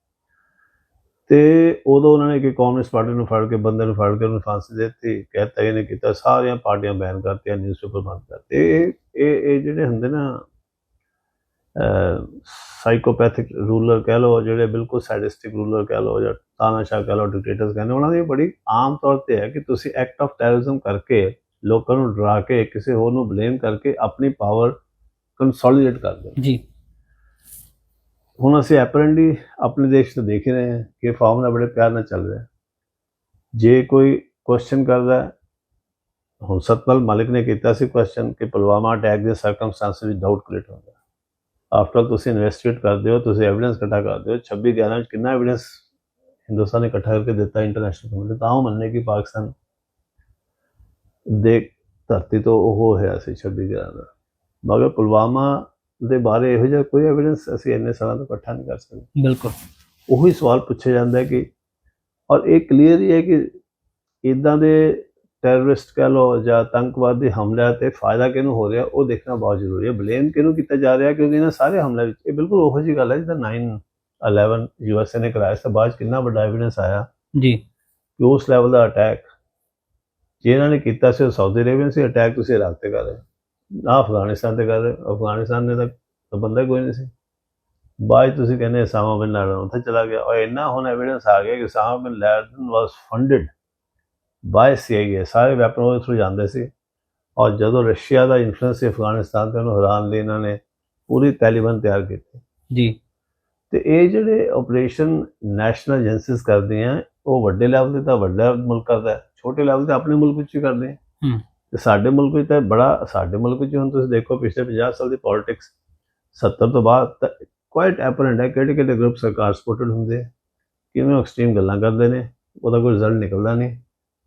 ਤੇ ਉਦੋਂ ਉਹਨਾਂ ਨੇ ਕਿ ਕਮਿਊਨਿਸਟ ਪਾਰਟੀ ਨੂੰ ਫੜ ਕੇ, ਬੰਦੇ ਨੂੰ ਫੜ ਕੇ ਉਹਨੂੰ ਫਾਂਸੀ ਦੇ ਦਿੱਤੀ, ਕਹਿਤਾ ਇਹਨੇ ਕੀਤਾ, ਸਾਰੀਆਂ ਪਾਰਟੀਆਂ ਬੈਨ ਕਰਤੀਆਂ ਨਿਊਜ਼ਪੇਪਰ ਬੰਦ ਕਰਤੇ। ਇਹ ਇਹ ਇਹ ਜਿਹੜੇ ਹੁੰਦੇ ਨਾ ਸਾਈਕੋਪੈਥਿਕ ਰੂਲਰ ਕਹਿ ਲਓ, ਜਿਹੜੇ ਬਿਲਕੁਲ ਸੈਡਿਸਟਿਕ ਰੂਲਰ ਕਹਿ ਲਓ, ਜਾਂ ਤਾਨਾਸ਼ਾਹ ਕਹਿ ਲਓ ਡਿਕਟੇਟਰਸ ਕਹਿੰਦੇ, ਉਹਨਾਂ ਦੀ ਬੜੀ ਆਮ ਤੌਰ ਤੇ ਹੈ ਕਿ ਤੁਸੀਂ ਐਕਟ ਆਫ ਟੈਰਰਿਜ਼ਮ ਕਰਕੇ ਲੋਕਾਂ ਨੂੰ ਡਰਾ ਕੇ, ਕਿਸੇ ਹੋਰ ਨੂੰ ਬਲੇਮ ਕਰਕੇ ਆਪਣੀ ਪਾਵਰ ਕੰਸੋਲੀਡੇਟ ਕਰਦੇ ਹੋ। ਜੀ। ਹੁਣ ਅਸੀਂ ਐਪਰੈਂਟਲੀ ਆਪਣੇ ਦੇਸ਼ ਤੋਂ ਦੇਖ ਹੀ ਰਹੇ ਹਾਂ ਕਿ ਫਾਰਮੂਲਾ ਬੜੇ ਪਿਆਰ ਨਾਲ ਚੱਲ ਰਿਹਾ ਹੈ। ਜੇ ਕੋਈ ਕੁਐਸਚਨ ਕਰਦਾ ਹੈ, ਹੁਣ ਸਤਪਾਲ ਮਲਿਕ ਨੇ ਕੀਤਾ ਸੀ ਕੁਐਸਚਨ ਕਿ ਪੁਲਵਾਮਾ ਅਟੈਕ ਦੇ ਸਰਕਮਸਟੈਂਸਸ ਵਿੱਚ ਡਾਊਟ ਕ੍ਰੀਏਟ ਹੁੰਦਾ ਆਫਟਰ ਤੁਸੀਂ ਇਨਵੈਸਟੀਗੇਟ ਕਰਦੇ ਹੋ ਤੁਸੀਂ ਐਵੀਡੈਂਸ ਇਕੱਠਾ ਕਰਦੇ ਹੋ 26 11 ਵਿੱਚ ਕਿੰਨਾ ਐਵੀਡੈਂਸ ਹਿੰਦੁਸਤਾਨ ਨੇ ਇਕੱਠਾ ਕਰਕੇ ਦਿੱਤਾ ਇੰਟਰਨੈਸ਼ਨਲ ਕਮਿਊਨਿਟੀ ਤਾਂ ਉਹ ਮੰਨੇ ਕਿ ਪਾਕਿਸਤਾਨ ਦੇ ਧਰਤੀ ਤੋਂ ਉਹ ਹੋਇਆ ਸੀ 26 11 ਦਾ ਮਗਰ ਪੁਲਵਾਮਾ ਦੇ ਬਾਰੇ ਇਹੋ ਜਿਹਾ ਕੋਈ ਐਵੀਡੈਂਸ ਅਸੀਂ ਇੰਨੇ ਸਾਲਾਂ ਤੋਂ ਇਕੱਠਾ ਨਹੀਂ ਕਰ ਸਕਦੇ। ਬਿਲਕੁਲ। ਉਹੀ ਸਵਾਲ ਪੁੱਛਿਆ ਜਾਂਦਾ ਹੈ ਕਿ ਔਰ ਇਹ ਕਲੀਅਰ ਹੀ ਹੈ ਕਿ ਇਦਾਂ ਦੇ ਟੈਰਰਿਸਟ ਕਹ ਲੋ ਜਾਂ ਆਤੰਕਵਾਦੀ ਹਮਲਿਆਂ ਤੇ ਫਾਇਦਾ ਕਿਹਨੂੰ ਹੋ ਰਿਹਾ ਉਹ ਦੇਖਣਾ ਬਹੁਤ ਜ਼ਰੂਰੀ ਹੈ। ਬਲੇਮ ਕਿਹਨੂੰ ਕੀਤਾ ਜਾ ਰਿਹਾ ਕਿਉਂਕਿ ਇਹਨਾਂ ਸਾਰੇ ਹਮਲਿਆਂ ਵਿੱਚ ਇਹ ਬਿਲਕੁਲ ਉਹੋ ਜਿਹੀ ਗੱਲ ਹੈ ਜਿੱਦਾਂ 9 11 ਯੂਐਸਏ ਨੇ ਕਰਾਇਆ ਸੀ ਬਾਅਦ ਕਿੰਨਾ ਵੱਡਾ ਐਵੀਡੈਂਸ ਆਇਆ। ਜੀ। ਕਿ ਉਸ ਲੈਵਲ ਦਾ ਅਟੈਕ ਜੇ ਇਹਨਾਂ ਨੇ ਕੀਤਾ ਸੀ ਉਹ ਸਾਊਦੀ ਅਰੇਬੀਆ ਸੀ ਅਟੈਕ ਤੁਸੀਂ ਇਰਾਕ ਤੇ ਕਰ ਰਹੇ ਹੋ। ਨਾ ਅਫਗਾਨਿਸਤਾਨ ਤੇ ਹੋ। ਅਫਗਾਨਿਸਤਾਨ ਨੇ ਤਾਂ ਬੰਦਾ ਕੋਈ ਨਹੀਂ ਸੀ। ਬਾਅਦ ਤੁਸੀਂ ਕਹਿੰਦੇ ਸਾਮਾ ਬਿਨ ਲਾਡਨ ਉੱਥੇ ਚਲਾ ਗਿਆ। ਔਰ ਇੰਨਾ ਹੁਣ ਐਵੀਡੈਂਸ ਆ ਗਿਆ ਕਿ Osama bin Laden was funded by CIA ਸਾਰੇ ਵੈਪਨ ਉਹਦੇ ਥਰੂ ਜਾਂਦੇ ਸੀ। ਔਰ ਜਦੋਂ ਰਸ਼ੀਆ ਦਾ ਇਨਫਲੂਐਂਸ ਸੀ ਅਫਗਾਨਿਸਤਾਨ ਤੇ ਉਹਨੂੰ ਹਰਾਉਣ ਲਈ ਇਹਨਾਂ ਨੇ ਪੂਰੀ ਤਾਲਿਬਾਨ ਤਿਆਰ ਕੀਤੀ। ਜੀ। ਤੇ ਇਹ ਜਿਹੜੇ ਆਪਰੇਸ਼ਨ ਨੈਸ਼ਨਲ ਏਜੰਸੀਜ਼ ਕਰਦੀਆਂ ਉਹ ਵੱਡੇ ਲੈਵਲ ਤੇ ਤਾਂ ਵੱਡਾ ਮੁਲਕ ਕਰਦਾ। ਛੋਟੇ ਲੈਵਲ ਤੇ ਆਪਣੇ ਮੁਲਕ ਵਿੱਚ ਹੀ ਕਰਦੇ ਹੂੰ। ਤੇ ਸਾਡੇ ਮੁਲਕ ਵਿੱਚ ਤਾਂ ਬੜਾ, ਸਾਡੇ ਮੁਲਕ ਵਿੱਚ ਹੁਣ ਤੁਸੀਂ ਦੇਖੋ ਪਿਛਲੇ 50 ਸਾਲ ਦੀ ਪੋਲਿਟਿਕਸ 70 ਤੋਂ ਬਾਅਦ ਤਾਂ ਕੁਆਇਟ ਐਪਰੈਂਟ ਹੈ ਕਿਹੜੇ ਕਿਹੜੇ ਗਰੁੱਪ ਸਰਕਾਰ ਸਪੋਰਟਡ ਹੁੰਦੇ ਆ, ਕਿਵੇਂ ਐਕਸਟ੍ਰੀਮ ਗੱਲਾਂ ਕਰਦੇ ਨੇ, ਉਹਦਾ ਕੋਈ ਰਿਜ਼ਲਟ ਨਿਕਲਦਾ ਨਹੀਂ।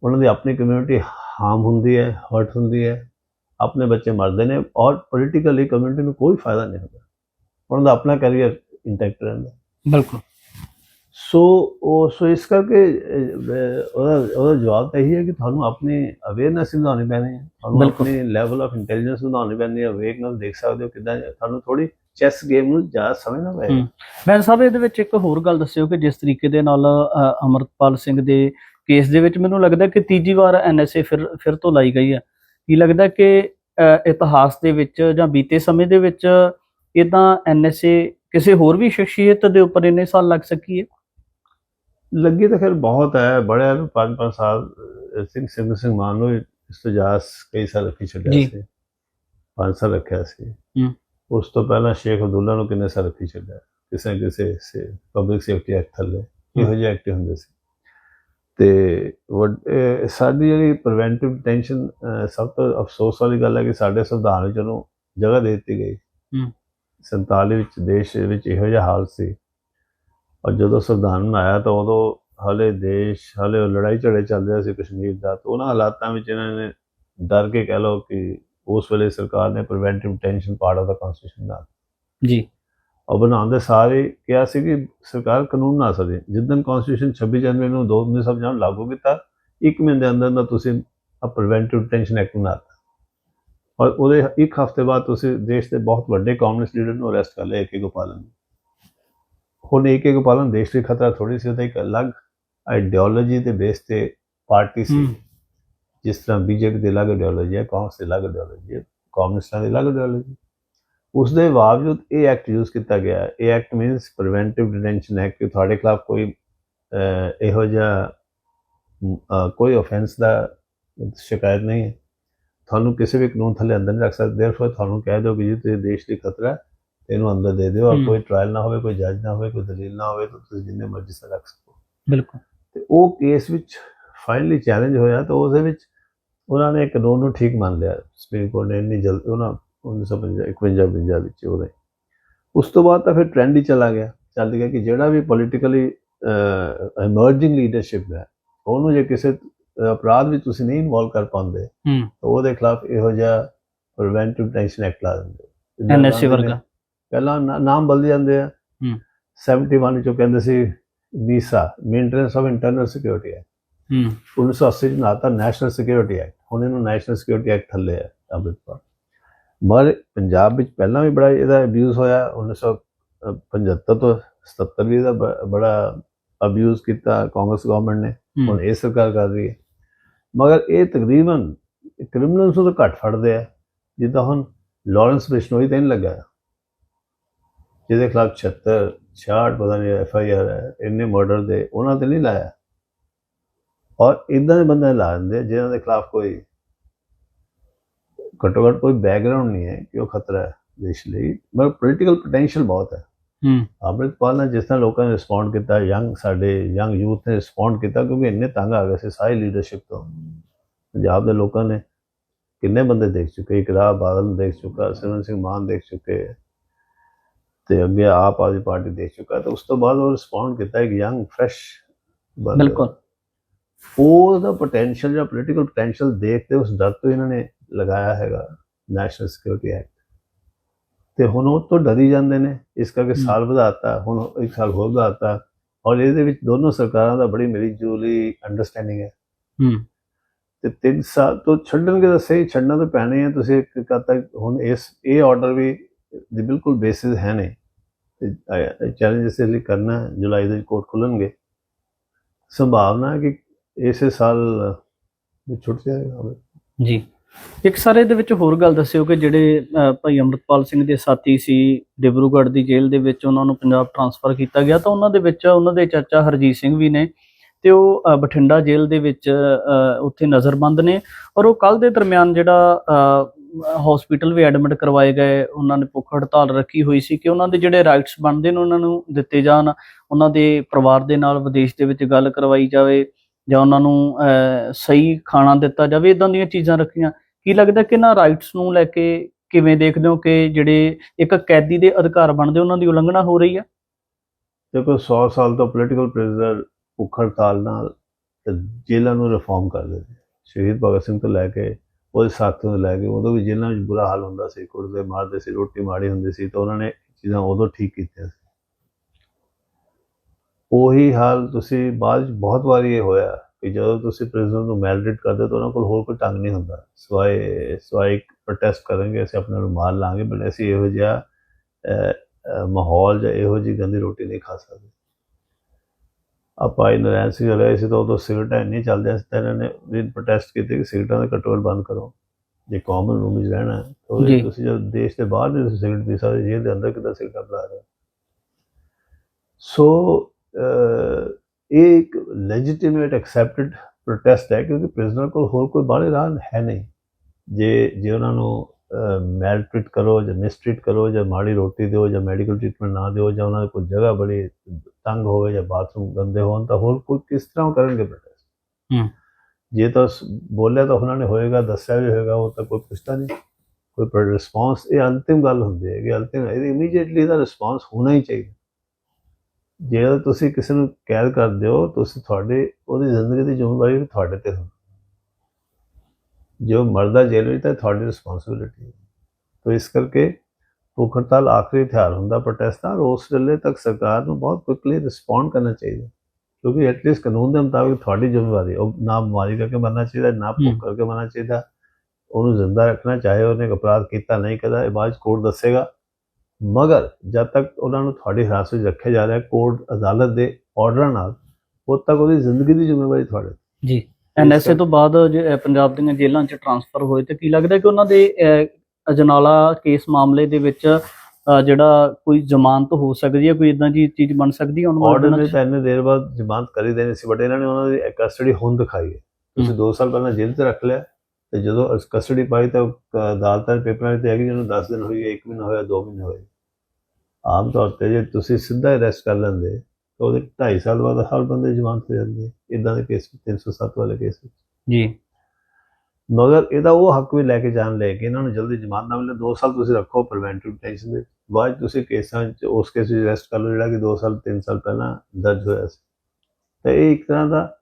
ਉਹਨਾਂ ਦੀ ਆਪਣੀ ਕਮਿਊਨਿਟੀ ਹਾਰਮ ਹੁੰਦੀ ਹੈ ਹਰਟ ਹੁੰਦੀ ਹੈ, ਆਪਣੇ ਬੱਚੇ ਮਰਦੇ ਨੇ ਔਰ ਪੋਲੀਟੀਕਲੀ ਕਮਿਊਨਿਟੀ ਨੂੰ ਕੋਈ ਫਾਇਦਾ ਨਹੀਂ ਹੁੰਦਾ। ਉਹਨਾਂ ਦਾ ਆਪਣਾ ਕੈਰੀਅਰ ਇੰਟੈਕਟ ਰਹਿੰਦਾ। ਬਿਲਕੁਲ। ਸੋ ਉਹ ਸੋ ਇਸ ਕਰਕੇ ਉਹਦਾ ਉਹਦਾ ਜਵਾਬ ਤਾਂ ਇਹੀ ਹੈ ਕਿ ਤੁਹਾਨੂੰ ਆਪਣੀ ਅਵੇਅਰਨੈਸ ਵਧਾਉਣੀ ਪੈਣੀ ਹੈ। ਤੁਹਾਨੂੰ। ਆਪਣੀ ਲੈਵਲ ਆਫ ਇੰਟੈਲੀਜੈਂਸ ਵਧਾਉਣੀ ਪੈਣੀ ਹੈ। ਵੇਖ ਨਾਲ ਦੇਖ ਸਕਦੇ ਹੋ ਕਿਦਾਂ ਤੁਹਾਨੂੰ ਥੋੜੀ ਚੈਸ ਗੇਮ ਨੂੰ ਜ਼ਿਆਦਾ ਸਮਝਣਾ ਪਏਗਾ। ਮੈਂ ਸਾਹਿਬ ਇਹਦੇ ਵਿੱਚ ਇੱਕ ਹੋਰ ਗੱਲ ਦੱਸਿਓ ਕਿ ਜਿਸ ਤਰੀਕੇ ਦੇ ਨਾਲ ਅਮਰਤਪਾਲ ਸਿੰਘ ਦੇ ਕੇਸ ਦੇ ਵਿੱਚ ਮੈਨੂੰ ਲੱਗਦਾ ਕਿ ਤੀਜੀ ਵਾਰ ਐਨਐਸਏ ਫਿਰ ਫਿਰ ਤੋਂ ਲਾਈ ਗਈ ਹੈ। ਕੀ ਲੱਗਦਾ ਕਿ ਇਤਿਹਾਸ ਦੇ ਵਿੱਚ ਜਾਂ ਬੀਤੇ ਸਮੇਂ ਦੇ ਵਿੱਚ ਇਦਾਂ ਐਨਐਸਏ ਕਿਸੇ ਹੋਰ ਵੀ ਸ਼ਖਸੀਅਤ ਦੇ ਉੱਪਰ ਇੰਨੇ ਸਾਲ ਲੱਗ ਸਕੀ ਹੈ ਲੱਗੀ ਤਾਂ ਫਿਰ ਬਹੁਤ ਹੈ ਬੜਿਆਂ ਨੂੰ ਪੰਜ ਪੰਜ ਸਾਲ ਅਹ, ਸਿੰਘ ਸਿੰਘ ਸਿੰਘ ਮਾਨ ਨੂੰ ਇਸਤਜਾਸ ਕਈ ਸਾਲ ਰੱਖੀ ਛੱਡਿਆ। ਸੀ। ਪੰਜ ਸਾਲ ਰੱਖਿਆ ਸੀ। ਉਸ ਤੋਂ ਪਹਿਲਾਂ ਸ਼ੇਖ ਅਬਦੁੱਲਾ ਨੂੰ ਕਿੰਨੇ ਸਾਲ ਰੱਖੀ ਛੱਡਿਆ? ਕਿਸੇ ਕਿਸੇ ਪਬਲਿਕ ਸੇਫਟੀ ਐਕਟ ਥੱਲੇ ਇਹੋ ਜਿਹੇ ਐਕਟ ਹੁੰਦੇ ਸੀ। ਤੇ ਸਾਡੀ ਜਿਹੜੀ ਪ੍ਰੀਵੈਂਟਿਵ ਟੈਂਸ਼ਨ ਸਭ ਤੋਂ ਅਫਸੋਸ ਵਾਲੀ ਗੱਲ ਹੈ ਕਿ ਸਾਡੇ ਸੰਵਿਧਾਨ ਵਿੱਚ ਉਹਨੂੰ ਜਗ੍ਹਾ ਦੇ ਦਿੱਤੀ ਗਈ। ਹੂੰ। 47 ਵਿੱਚ ਦੇਸ਼ ਵਿੱਚ ਇਹੋ ਜਿਹਾ ਹਾਲ ਸੀ। ਔਰ ਜਦੋਂ ਸੰਵਿਧਾਨ ਬਣਾਇਆ ਤਾਂ ਉਦੋਂ ਹਾਲੇ ਦੇਸ਼ ਹਾਲੇ ਲੜਾਈ ਝੜੇ ਚੱਲ ਰਿਹਾ ਸੀ ਕਸ਼ਮੀਰ ਦਾ ਤਾਂ ਉਹਨਾਂ ਹਾਲਾਤਾਂ ਵਿੱਚ ਇਹਨਾਂ ਨੇ ਡਰ ਕੇ ਕਹਿ ਲਓ ਕਿ ਉਸ ਵੇਲੇ ਸਰਕਾਰ ਨੇ ਪ੍ਰੀਵੈਂਟਿਵ ਟੈਂਸ਼ਨ ਪਾਰਟ ਆਫ ਦਾ ਕਨਸਟੀਟਿਊਸ਼ਨ ਦਾ ਜੀ ਔਰ ਬਣਾਉਣ ਦੇ ਸਾਰੇ ਕਿਹਾ ਸੀ ਕਿ ਸਰਕਾਰ ਕਾਨੂੰਨ ਬਣਾ ਸਕਦੀ ਹੈ। ਜਿੱਦਣ ਕਨਸਟੀਟਿਊਸ਼ਨ 26 ਜਨਵਰੀ ਨੂੰ 2007 ਨੂੰ ਲਾਗੂ ਕੀਤਾ ਇੱਕ ਮਹੀਨੇ ਦੇ ਅੰਦਰ ਅੰਦਰ ਤੁਸੀਂ ਆ ਪ੍ਰੀਵੈਂਟਿਵ ਟੈਂਸ਼ਨ ਐਕਟ ਬਣਾਤਾ ਔਰ ਉਹਦੇ ਇੱਕ ਹਫ਼ਤੇ ਬਾਅਦ ਤੁਸੀਂ ਦੇਸ਼ ਦੇ ਬਹੁਤ ਵੱਡੇ ਕਮਿਊਨਿਸਟ ਲੀਡਰ ਨੂੰ ਅਰੈਸਟ ਕਰ ਲਿਆ ਏਕੇ ਗੋਪਾਲਨ ਨੂੰ। ਹੁਣ ਏਕੇ ਗੋਪਾਲਨ ਦੇਸ਼ ਲਈ ਖਤਰਾ ਥੋੜੀ ਸੀ ਉਹਦਾ ਇੱਕ ਅਲੱਗ ਆਈਡੀਓਲੋਜੀ ਦੇ ਬੇਸ ਤੇ ਪਾਰਟੀ ਸੀ। ਜਿਸ ਤਰ੍ਹਾਂ ਬੀਜੇਪੀ ਦੀ ਅਲੱਗ ਆਈਡੀਓਲੋਜੀ ਹੈ ਕਾਂਗਰਸ ਦੀ ਅਲੱਗ ਆਈਡੀਓਲੋਜੀ ਹੈ ਕਮਿਊਨਿਸਟਾਂ ਦੀ ਅਲੱਗ ਆਈਡੀਓਲੋਜੀ ਉਸ ਦੇ ਬਾਵਜੂਦ ਇਹ ਐਕਟ ਯੂਜ਼ ਕੀਤਾ ਗਿਆ। ਇਹ act means preventive detention act ਕਿ ਤੁਹਾਡੇ ਖਿਲਾਫ ਕੋਈ ਇਹੋ ਜਿਹਾ ਕੋਈ ਆਫੈਂਸ ਦਾ ਸ਼ਿਕਾਇਤ ਨਹੀਂ ਹੈ। ਤੁਹਾਨੂੰ ਕਿਸੇ ਵੀ ਕਾਨੂੰਨ ਥੱਲੇ ਅੰਦਰ ਨਹੀਂ ਰੱਖ ਸਕਦੇ। ਦੇਰਫੋਰ ਤੁਹਾਨੂੰ ਕਹਿ ਦਿਓ ਕਿ ਜੀ ਤੁਸੀਂ ਦੇਸ਼ ਲਈ ਖਤਰਾ ਹੈ। ਤੇ ਇਹਨੂੰ ਅੰਦਰ ਦੇ ਦਿਓ ਔਰ। ਕੋਈ ਟ੍ਰਾਇਲ ਨਾ ਹੋਵੇ ਕੋਈ ਜੱਜ ਨਾ ਹੋਵੇ ਕੋਈ ਦਲੀਲ ਨਾ ਹੋਵੇ ਤਾਂ ਤੁਸੀਂ ਜਿੰਨੇ ਮਰਜ਼ੀ ਸੇ ਰੱਖ ਸਕੋ। ਬਿਲਕੁਲ। ਤੇ ਉਹ ਕੇਸ ਵਿੱਚ ਫਾਈਨਲੀ ਚੈਲੰਜ ਹੋਇਆ ਤਾਂ ਉਸ ਦੇ ਵਿੱਚ ਉਹਨਾਂ ਨੇ ਕਾਨੂੰਨ ਨੂੰ ਠੀਕ ਮੰਨ ਲਿਆ। ਸੁਪਰੀਮ ਕੋਰਟ ਨੇ ਇੰਨੀ ਜਲਦ ਉਹਨਾਂ 1951 51 ਵਿੱਚ ਉਹਦੇ। ਉਸ ਤੋਂ ਬਾਅਦ ਤਾਂ ਫਿਰ ਟ੍ਰੈਂਡ ਹੀ ਚਲਾ ਗਿਆ। ਚੱਲ ਗਿਆ ਕਿ ਜਿਹੜਾ ਵੀ ਪੋਲੀਟੀਕਲੀ ਐਮਰਜਿੰਗ ਲੀਡਰਸ਼ਿਪ ਹੈ ਉਹਨੂੰ ਜੇ ਕਿਸੇ ਅਪਰਾਧ ਵਿੱਚ ਤੁਸੀਂ ਨਹੀਂ ਇਨਵੋਲਵ ਕਰ ਪਾਉਂਦੇ ਤਾਂ ਉਹਦੇ ਖਿਲਾਫ ਇਹੋ ਜਿਹਾ ਪ੍ਰੀਵੈਂਟਿਵ ਟੈਂਸ਼ਨ ਐਕਟ ਲਾ ਦਿੰਦੇ। ਐਨਐਸਏ ਵਰਗਾ। ਪਹਿਲਾਂ ਨਾ- ਨਾਮ ਬਦਲ ਜਾਂਦੇ ਆ। ਹੂੰ। 71 ਵਿੱਚੋਂ ਕਹਿੰਦੇ ਸੀ MISA maintenance of internal security ਹੈ। ਹੂੰ 1980 ਚ ਨਾਤਾ ਨੈਸ਼ਨਲ ਸਿਕਿਉਰਿਟੀ ਐਕਟ ਹੁਣ ਇਹਨੂੰ ਨੈਸ਼ਨਲ ਸਿਕਿਉਰਿਟੀ ਐਕਟ ਥੱਲੇ ਹੈ ਅੰਮ੍ਰਿਤਪਾਲ। ਮਰ ਪੰਜਾਬ ਵਿੱਚ ਪਹਿਲਾਂ ਵੀ ਬੜਾ ਇਹਦਾ ਅਬਿਊਜ਼ ਹੋਇਆ 1975 ਤੋਂ 77 ਵੀ ਇਹਦਾ ਬ- ਬੜਾ ਅਬਿਊਜ਼ ਕੀਤਾ ਕਾਂਗਰਸ ਗਵਰਨਮੈਂਟ ਨੇ ਹੁਣ ਇਹ ਸਰਕਾਰ ਕਰ ਰਹੀ ਹੈ। ਮਗਰ ਇਹ ਤਕਰੀਬਨ ਕ੍ਰਿਮੀਨਲਸ ਨੂੰ ਤਾਂ ਘੱਟ ਫੜਦੇ ਆ ਜਿੱਦਾਂ ਹੁਣ ਲਾਰੈਂਸ ਬਿਸ਼ਨੋਈ ਤੇ ਨਹੀਂ ਲੱਗਾ ਜਿਹਦੇ ਖਿਲਾਫ 76 66 ਪਤਾ ਨਹੀਂ ਐਫ ਆਈ ਆਰ ਹੈ ਇੰਨੇ ਮਰਡਰ ਦੇ ਉਹਨਾਂ ਤੇ ਨਹੀਂ ਲਾਇਆ। ਔਰ ਇਦਾਂ ਦੇ ਬੰਦੇ ਲਾ ਦਿੰਦੇ ਜਿਨ੍ਹਾਂ ਦੇ ਖਿਲਾਫ ਕੋਈ ਘੱਟੋ ਘੱਟ ਕੋਈ ਬੈਕਗ੍ਰਾਉਂਡ ਨਹੀਂ ਹੈ ਕਿ ਉਹ ਖਤਰਾ ਹੈ ਦੇਸ਼ ਲਈ। ਮਗਰ ਪੋਲੀਟੀਕਲ ਪੋਟੈਂਸ਼ੀਅਲ ਬਹੁਤ ਹੈ। ਹੂੰ। ਅੰਮ੍ਰਿਤਪਾਲ ਨੇ ਜਿਸ ਤਰ੍ਹਾਂ ਲੋਕਾਂ ਨੇ ਰਿਸਪੌਂਡ ਕੀਤਾ ਯੰਗ ਸਾਡੇ ਯੰਗ ਯੂਥ ਨੇ ਰਿਸਪੌਂਡ ਕੀਤਾ ਕਿਉਂਕਿ ਇੰਨੇ ਤੰਗ ਆ ਗਏ ਸੀ ਸਾਰੀ ਲੀਡਰਸ਼ਿਪ ਤੋਂ। ਪੰਜਾਬ ਦੇ ਲੋਕਾਂ ਨੇ ਕਿੰਨੇ ਬੰਦੇ ਦੇਖ ਚੁੱਕੇ ਇਕਰਾ ਬਾਦਲ ਦੇਖ ਚੁੱਕਾ ਸਿਮਰਨ ਸਿੰਘ ਮਾਨ ਦੇਖ ਚੁੱਕੇ। ਤੇ ਅੱਗੇ ਆਪ ਆਦੀ ਪਾਰਟੀ ਦੇਖ ਚੁੱਕਾ ਤੇ ਉਸ ਤੋਂ ਬਾਅਦ ਉਹ ਰਿਸਪੌਂਡ ਕੀਤਾ ਇੱਕ ਯੰਗ ਫਰੈਸ਼ ਬਿਲਕੁਲ। ਉਹਦਾ ਪੋਟੈਂਸ਼ੀਅਲ ਜਾਂ ਪੋਲੀਟੀਕਲ ਪੋਟੈਂਸ਼ੀਅਲ ਦੇਖਦੇ ਉਸ ਡਰ ਤੋਂ ਇਹਨਾਂ ਨੇ ਲਗਾਇਆ ਹੈਗਾ ਨੈਸ਼ਨਲ ਸਿਕਿਉਰਿਟੀ ਐਕਟ ਤੇ ਹੁਣ ਉਹ ਤੋਂ ਡਰੀ ਜਾਂਦੇ ਨੇ ਇਸ ਕਰਕੇ। ਸਾਲ ਵਧਾਤਾ ਹੁਣ ਇੱਕ ਸਾਲ ਹੋਰ ਵਧਾਤਾ ਔਰ ਇਹਦੇ ਵਿੱਚ ਦੋਨੋਂ ਸਰਕਾਰਾਂ ਦਾ ਬੜੀ ਮਿਲੀ ਜੁਲੀ ਅੰਡਰਸਟੈਂਡਿੰਗ ਹੈ। ਹੂੰ। ਤੇ ਤਿੰਨ ਸਾਲ ਤੋਂ ਛੱਡਣਗੇ ਤਾਂ ਸਹੀ ਛੱਡਣਾ ਤਾਂ ਪੈਣਾ ਹੈ ਤੁਸੀਂ ਇੱਕ ਕਦ ਤੱਕ ਹੁਣ ਇਸ ਇਹ ਆਰਡਰ ਵੀ ਦੀ ਬਿਲਕੁਲ ਬੇਸਿਸ ਹੈ ਨੇ ਤੇ ਚੈਲੰਜਸ ਲਈ ਕਰਨਾ ਜੁਲਾਈ ਦੇ ਕੋਰਟ ਖੁੱਲਣਗੇ। ਸੰਭਾਵਨਾ ਹੈ ਕਿ ਇਸੇ ਸਾਲ ਛੁੱਟ ਜਾਏਗਾ ਜੀ। ਇੱਕ ਸਾਰੇ ਦੇ ਵਿੱਚ ਹੋਰ ਗੱਲ ਦੱਸਿਓ ਕਿ ਜਿਹੜੇ ਭਾਈ ਅੰਮ੍ਰਿਤਪਾਲ ਸਿੰਘ ਦੇ ਸਾਥੀ ਸੀ, ਡਿਬਰੂਗੜ੍ਹ ਦੀ ਜੇਲ੍ਹ ਦੇ ਵਿੱਚ ਉਹਨਾਂ ਨੂੰ ਪੰਜਾਬ ਟ੍ਰਾਂਸਫਰ ਕੀਤਾ ਗਿਆ, ਤਾਂ ਉਹਨਾਂ ਦੇ ਵਿੱਚ, ਉਹਨਾਂ ਦੇ ਚਾਚਾ ਹਰਜੀਤ ਸਿੰਘ ਵੀ ਨੇ ਤੇ ਉਹ ਬਠਿੰਡਾ ਜੇਲ੍ਹ ਦੇ ਵਿੱਚ ਉੱਥੇ ਨਜ਼ਰਬੰਦ ਨੇ। ਔਰ ਉਹ ਕੱਲ ਦੇ ਦਰਮਿਆਨ ਜਿਹੜਾ ਹਸਪੀਟਲ ਵੀ ਐਡਮਿਟ ਕਰਵਾਏ ਗਏ, ਉਹਨਾਂ ਨੇ ਭੁੱਖ ਹੜਤਾਲ ਰੱਖੀ ਹੋਈ ਸੀ ਕਿ ਉਹਨਾਂ ਦੇ ਜਿਹੜੇ ਰਾਈਟਸ ਬਣਦੇ ਨੇ ਉਹਨਾਂ ਨੂੰ ਦਿੱਤੇ ਜਾਣ, ਉਹਨਾਂ ਦੇ ਪਰਿਵਾਰ ਦੇ ਨਾਲ ਵਿਦੇਸ਼ ਦੇ ਵਿੱਚ ਗੱਲ ਕਰਵਾਈ ਜਾਵੇ ਜਾਂ ਉਹਨਾਂ ਨੂੰ ਸਹੀ ਖਾਣਾ ਦਿੱਤਾ ਜਾਵੇ ਇਦਾਂ ਦੀਆਂ ਚੀਜ਼ਾਂ ਰੱਖੀਆਂ। ਕੀ ਲੱਗਦਾ ਕਿ ਇਹਨਾਂ ਰਾਈਟਸ ਨੂੰ ਲੈ ਕੇ ਕਿਵੇਂ ਦੇਖਦੇ ਹੋ ਕਿ ਜਿਹੜੇ ਇੱਕ ਕੈਦੀ ਦੇ ਅਧਿਕਾਰ ਬਣਦੇ, ਉਹਨਾਂ ਦੀ ਉਲੰਘਣਾ ਹੋ ਰਹੀ ਹੈ ਦੇਖੋ 100 ਸਾਲ ਤੋਂ ਪੋਲੀਟੀਕਲ ਪ੍ਰਿਜ਼ਨਰ ਭੁੱਖ ਹੜਤਾਲ ਨਾਲ ਤੇ ਜੇਲ੍ਹਾਂ ਨੂੰ ਰਿਫਾਰਮ ਕਰਦੇ ਸੀ ਸ਼ਹੀਦ ਭਗਤ ਸਿੰਘ ਤੋਂ ਲੈ ਕੇ ਉਹਦੇ ਸਾਥੀ ਨੂੰ ਲੈ ਕੇ ਉਦੋਂ ਵੀ ਜੇਲ੍ਹਾਂ ਵਿੱਚ ਬੁਰਾ ਹਾਲ ਹੁੰਦਾ ਸੀ ਕੁੜਦੇ ਮਾਰਦੇ ਸੀ, ਰੋਟੀ ਮਾੜੀ ਹੁੰਦੀ ਸੀ, ਤਾਂ ਉਹਨਾਂ ਨੇ ਚੀਜ਼ਾਂ ਉਦੋਂ ਠੀਕ ਕੀਤੀਆਂ ਸੀ। ਉਹੀ ਹਾਲ ਤੁਸੀਂ ਬਾਅਦ ਵਿੱਚ ਬਹੁਤ ਵਾਰੀ ਇਹ ਹੋਇਆ ਕਿ ਜਦੋਂ ਤੁਸੀਂ ਪ੍ਰਿਜ਼ਨਰ ਨੂੰ ਮੈਲਟ੍ਰੀਟ ਕਰਦੇ ਤਾਂ ਉਹਨਾਂ ਕੋਲ ਹੋਰ ਕੋਈ ਢੰਗ ਨਹੀਂ ਹੁੰਦਾ। ਸਵਾਏ ਸਵਾਏ ਪ੍ਰੋਟੈਸਟ ਕਰਾਂਗੇ ਅਸੀਂ ਆਪਣੇ ਨੂੰ ਮਾਰ ਲਾਂਗੇ, ਬਟ ਅਸੀਂ ਇਹੋ ਜਿਹਾ ਮਾਹੌਲ ਜਾਂ ਇਹੋ ਜਿਹੀ ਗੰਦੀ ਰੋਟੀ ਨਹੀਂ ਖਾ ਸਕਦੇ। ਆਪਾਂ ਇਹ ਨਰੈਣ ਸਿੰਘ ਰਹੇ ਸੀ ਤਾਂ ਉਦੋਂ ਸਿਗਰਟਾਂ ਇੰਨੀ ਚੱਲਦੀਆਂ ਸੀ ਤਾਂ ਇਹਨਾਂ ਨੇ ਵੀ ਪ੍ਰੋਟੈਸਟ ਕੀਤੇ ਕਿ ਸਿਗਰਟਾਂ ਦਾ ਕੰਟਰੋਲ ਬੰਦ ਕਰੋ ਜੇ ਕਾਮਨ ਰੂਮ ਵਿੱਚ ਰਹਿਣਾ ਤਾਂ ਜੀ। ਤੁਸੀਂ ਜਦ ਦੇਸ਼ ਦੇ ਬਾਹਰ ਨਹੀਂ ਤੁਸੀਂ ਸਿਗਰਟ ਪੀ ਸਕਦੇ ਜੇਲ੍ਹ ਦੇ ਅੰਦਰ ਕਿੱਦਾਂ ਸਿਗਰਟਾਂ ਪਲਾ ਰਹੇ? ਸੋ ਇਹ ਇੱਕ ਲੈਜੀਟੀਮੇਟ ਐਕਸੈਪਟਡ ਪ੍ਰੋਟੈਸਟ ਹੈ ਕਿਉਂਕਿ ਪ੍ਰਿਜ਼ਨਰ ਕੋਲ ਹੋਰ ਕੋਈ ਬਾਹਰ ਰਾਹ ਹੈ ਨਹੀਂ ਜੇ ਜੇ ਉਹਨਾਂ ਨੂੰ ਮੈਲ ਟ੍ਰੀਟ ਕਰੋ ਜਾਂ ਮਿਸਟ੍ਰੀਟ ਕਰੋ ਜਾਂ ਮਾੜੀ ਰੋਟੀ ਦਿਓ ਜਾਂ ਮੈਡੀਕਲ ਟ੍ਰੀਟਮੈਂਟ ਨਾ ਦਿਓ ਜਾਂ ਉਹਨਾਂ ਦੀ ਕੋਈ ਜਗ੍ਹਾ ਬੜੀ ਤੰਗ ਹੋਵੇ ਜਾਂ ਬਾਥਰੂਮ ਗੰਦੇ ਹੋਣ ਤਾਂ ਹੋਰ ਕੋਈ ਕਿਸ ਤਰ੍ਹਾਂ ਕਰਨਗੇ ਪ੍ਰੋਟੈਸਟ ਹੂੰ। ਜੇ ਤਾਂ ਬੋਲਿਆ ਤਾਂ ਉਹਨਾਂ ਨੇ ਹੋਏਗਾ ਦੱਸਿਆ ਵੀ ਹੋਏਗਾ ਉਹ ਤਾਂ ਕੋਈ ਪੁੱਛਦਾ ਨਹੀਂ। ਕੋਈ ਰਿਸਪੌਂਸ ਇਹ ਅੰਤਿਮ ਗੱਲ ਹੁੰਦੀ ਹੈ ਕਿ ਅੰਤਿਮ ਇਹ ਇਮੀਡੀਏਟਲੀ ਦਾ ਰਿਸਪੌਂਸ ਹੋਣਾ ਹੀ ਚਾਹੀਦਾ। ਜੇ ਤੁਸੀਂ ਕਿਸੇ ਨੂੰ ਕੈਦ ਕਰਦੇ ਹੋ ਤੁਸੀਂ ਤੁਹਾਡੇ ਉਹਦੀ ਜ਼ਿੰਦਗੀ ਦੀ ਜ਼ਿੰਮੇਵਾਰੀ ਤੁਹਾਡੇ ਤੇ ਹੁੰਦੀ। ਜੋ ਮਰਦਾ ਜੇਲ੍ਹ ਵਿੱਚ ਤਾਂ ਤੁਹਾਡੀ ਰਿਸਪੌਂਸਿਬਿਲਿਟੀ ਹੈ ਤੋ ਇਸ ਕਰਕੇ ਭੁੱਖ ਹੜਤਾਲ ਆਖਰੀ ਹਥਿਆਰ ਹੁੰਦਾ ਪ੍ਰੋਟੈਸਟ ਦਾ ਉਸ ਵੇਲੇ ਤੱਕ ਸਰਕਾਰ ਨੂੰ ਬਹੁਤ ਕੁਇਕਲੀ ਰਿਸਪੌਂਡ ਕਰਨਾ ਚਾਹੀਦਾ ਕਿਉਂਕਿ ਐਟਲੀਸਟ ਕਾਨੂੰਨ ਦੇ ਮੁਤਾਬਿਕ ਤੁਹਾਡੀ ਜ਼ਿੰਮੇਵਾਰੀ। ਉਹ ਨਾ ਬਿਮਾਰੀ ਕਰਕੇ ਮਰਨਾ ਚਾਹੀਦਾ ਨਾ ਭੁੱਖ। ਕਰਕੇ ਮਰਨਾ ਚਾਹੀਦਾ ਉਹਨੂੰ ਜ਼ਿੰਦਾ ਰੱਖਣਾ ਚਾਹੇ ਉਹਨੇ ਅਪਰਾਧ ਕੀਤਾ ਨਹੀਂ ਕੀਤਾ ਇਹ ਬਾਅਦ ਕੋਰਟ ਦੱਸੇਗਾ ਮਗਰ ਜਦ ਤੱਕ ਉਹਨਾਂ ਨੂੰ ਤੁਹਾਡੀ ਹਿਰਾਸਤ ਵਿੱਚ ਰੱਖਿਆ ਜਾ ਰਿਹਾ ਕੋਰਟ ਅਦਾਲਤ ਦੇ ਆਰਡਰ ਨਾਲ ਉਦ ਤੱਕ ਉਹਦੀ ਜ਼ਿੰਦਗੀ ਦੀ ਜ਼ਿੰਮੇਵਾਰੀ ਤੁਹਾਡੇ। ਜੀ ਐਨਐਸਏ ਤੋਂ ਬਾਅਦ ਪੰਜਾਬ ਦੀਆਂ ਜੇਲ੍ਹਾਂ 'ਚ ਟਰਾਂਸਫਰ ਹੋਏ ਤੇ ਕੀ ਲੱਗਦਾ ਕਿ ਉਹਨਾਂ ਦੇ ਅਜਨਾਲਾ ਕੇਸ ਮਾਮਲੇ ਦੇ ਵਿੱਚ ਜਿਹੜਾ ਕੋਈ ਜ਼ਮਾਨਤ ਹੋ ਸਕਦੀ ਹੈ ਕੋਈ ਇਦਾਂ ਦੀ ਚੀਜ਼ ਬਣ ਸਕਦੀ ਹੈ ਉਹਨਾਂ ਆਰਡਰ ਨੇ ਇੰਨੇ ਦੇਰ ਬਾਅਦ ਜ਼ਮਾਨਤ ਕਰੀ ਦੇਣੀ ਸੀ ਬਟ ਇਹਨਾਂ ਨੇ ਉਹਨਾਂ ਦੀ ਕਸਟਡੀ ਹੁਣ ਦਿਖਾਈ ਹੈ। ਤੁਸੀਂ 2 ਸਾਲ ਪਹਿਲਾਂ ਜੇਲ੍ਹ 'ਚ ਰੱਖ ਲਿਆ ਤੇ ਜਦੋਂ ਕਸਟਡੀ ਪਾਈ ਤਾਂ ਅਦਾਲਤਾਂ ਦੇ ਪੇਪਰਾਂ 'ਤੇ ਹੈਗੀ ਜਿਹਨੂੰ 10 ਦਿਨ ਹੋਈ ਹੈ 1 ਮਹੀਨਾ ਹੋਇਆ 2 ਮਹੀਨੇ ਹੋਏ। ਆਮ ਤੌਰ ਤੇ ਜੇ ਤੁਸੀਂ ਸਿੱਧਾ ਅਰੈਸਟ ਕਰ ਲੈਂਦੇ ਤਾਂ ਉਹਦੇ 2.5 ਸਾਲ ਬਾਅਦ ਹਰ ਬੰਦੇ ਜ਼ਮਾਨਤ ਹੋ ਜਾਂਦੀ ਇਦਾਂ ਦੇ ਕੇਸ 307 ਵਾਲੇ ਕੇਸ ਵਿੱਚ। ਜੀ। ਮਗਰ ਇਹਦਾ ਉਹ ਹੱਕ ਵੀ ਲੈ ਕੇ ਜਾਣ ਲੈ ਕੇ ਇਹਨਾਂ ਨੂੰ ਜਲਦੀ ਜ਼ਮਾਨਤ ਨਾ ਮਿਲੇ। 2 ਸਾਲ ਤੁਸੀਂ ਰੱਖੋ ਪ੍ਰੀਵੈਂਟਿਵ ਡਿਟੈਂਸ਼ਨ ਦੇ। ਬਾਅਦ ਤੁਸੀਂ ਕੇਸਾਂ 'ਚ ਉਸ ਕੇਸ ਵਿੱਚ ਅਰੈਸਟ ਕਰ ਲਓ ਜਿਹੜਾ ਕਿ 2 ਸਾਲ 3 ਸਾਲ ਪਹਿਲਾਂ ਦਰਜ ਹੋਇਆ ਸੀ। ਤੇ ਇਹ ਇੱਕ ਤਰ੍ਹਾਂ ਦਾ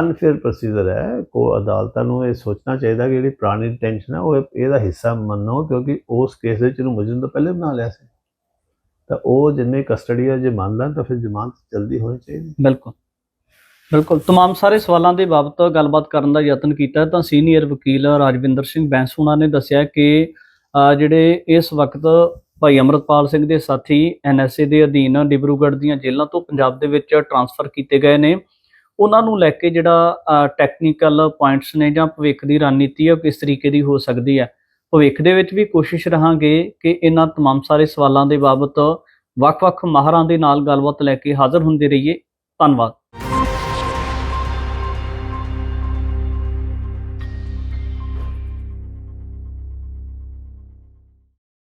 ਅਨਫੇਅਰ ਪ੍ਰੋਸੀਜਰ ਹੈ। ਕੋ ਅਦਾਲਤਾਂ ਨੂੰ ਇਹ ਸੋਚਣਾ ਚਾਹੀਦਾ ਕਿ ਜਿਹੜੀ ਪੁਰਾਣੀ ਡਿਟੈਂਸ਼ਨ ਹੈ ਉਹ ਇਹਦਾ ਹਿੱਸਾ ਮੰਨੋ ਕਿਉਂਕਿ ਉਸ ਕੇਸ ਵਿੱਚ ਇਹਨੂੰ ਮੁਜਰਮ ਤੋਂ ਪਹਿਲੇ ਬਣਾ ਲਿਆ ਸੀ। ਤਾਂ ਉਹ ਜਿੰਨੇ ਕਸਟਡੀ ਹੈ ਜੇ ਮੰਨ ਲੈਣ ਤਾਂ ਫਿਰ ਜ਼ਮਾਨਤ ਜਲਦੀ ਹੋਣੀ ਚਾਹੀਦੀ ਬਿਲਕੁਲ ਬਿਲਕੁਲ तमाम ਸਾਰੇ ਸਵਾਲਾਂ ਦੇ ਬਾਬਤ ਗੱਲਬਾਤ ਕਰਨ ਦਾ ਯਤਨ ਕੀਤਾ ਤਾਂ ਸੀਨੀਅਰ ਵਕੀਲ ਰਾਜਵਿੰਦਰ ਸਿੰਘ ਬੈਂਸ ਉਹਨਾਂ ਨੇ ਦੱਸਿਆ ਕਿ ਅਹ, ਜਿਹੜੇ ਇਸ ਵਕਤ ਭਾਈ ਅਮਰਤਪਾਲ ਸਿੰਘ ਦੇ ਸਾਥੀ ਐਨਐਸਏ ਦੇ ਅਧੀਨ ਡਿਬਰੂਗੜ੍ਹ ਦੀਆਂ ਜੇਲ੍ਹਾਂ ਤੋਂ ਪੰਜਾਬ ਦੇ ਵਿੱਚ ਟਰਾਂਸਫਰ ਕੀਤੇ ਗਏ ਨੇ ਉਹਨਾਂ ਨੂੰ ਲੈ ਕੇ ਜਿਹੜਾ ਟੈਕਨੀਕਲ ਪੁਆਇੰਟਸ ਨੇ ਜਾਂ ਭਵਿੱਖ ਦੀ ਰਣਨੀਤੀ ਹੈ ਉਹ ਕਿਸ ਤਰੀਕੇ ਦੀ ਹੋ ਸਕਦੀ ਹੈ ਭਵਿੱਖ ਦੇ ਵਿੱਚ ਵੀ ਕੋਸ਼ਿਸ਼ ਰਹਾਂਗੇ ਕਿ ਇਹਨਾਂ तमाम ਸਾਰੇ ਸਵਾਲਾਂ ਦੇ ਬਾਬਤ ਵੱਖ-ਵੱਖ ਮਾਹਰਾਂ ਦੇ ਨਾਲ ਗੱਲਬਾਤ ਲੈ ਕੇ ਹਾਜ਼ਰ ਹੁੰਦੇ ਰਹੀਏ ਧੰਨਵਾਦ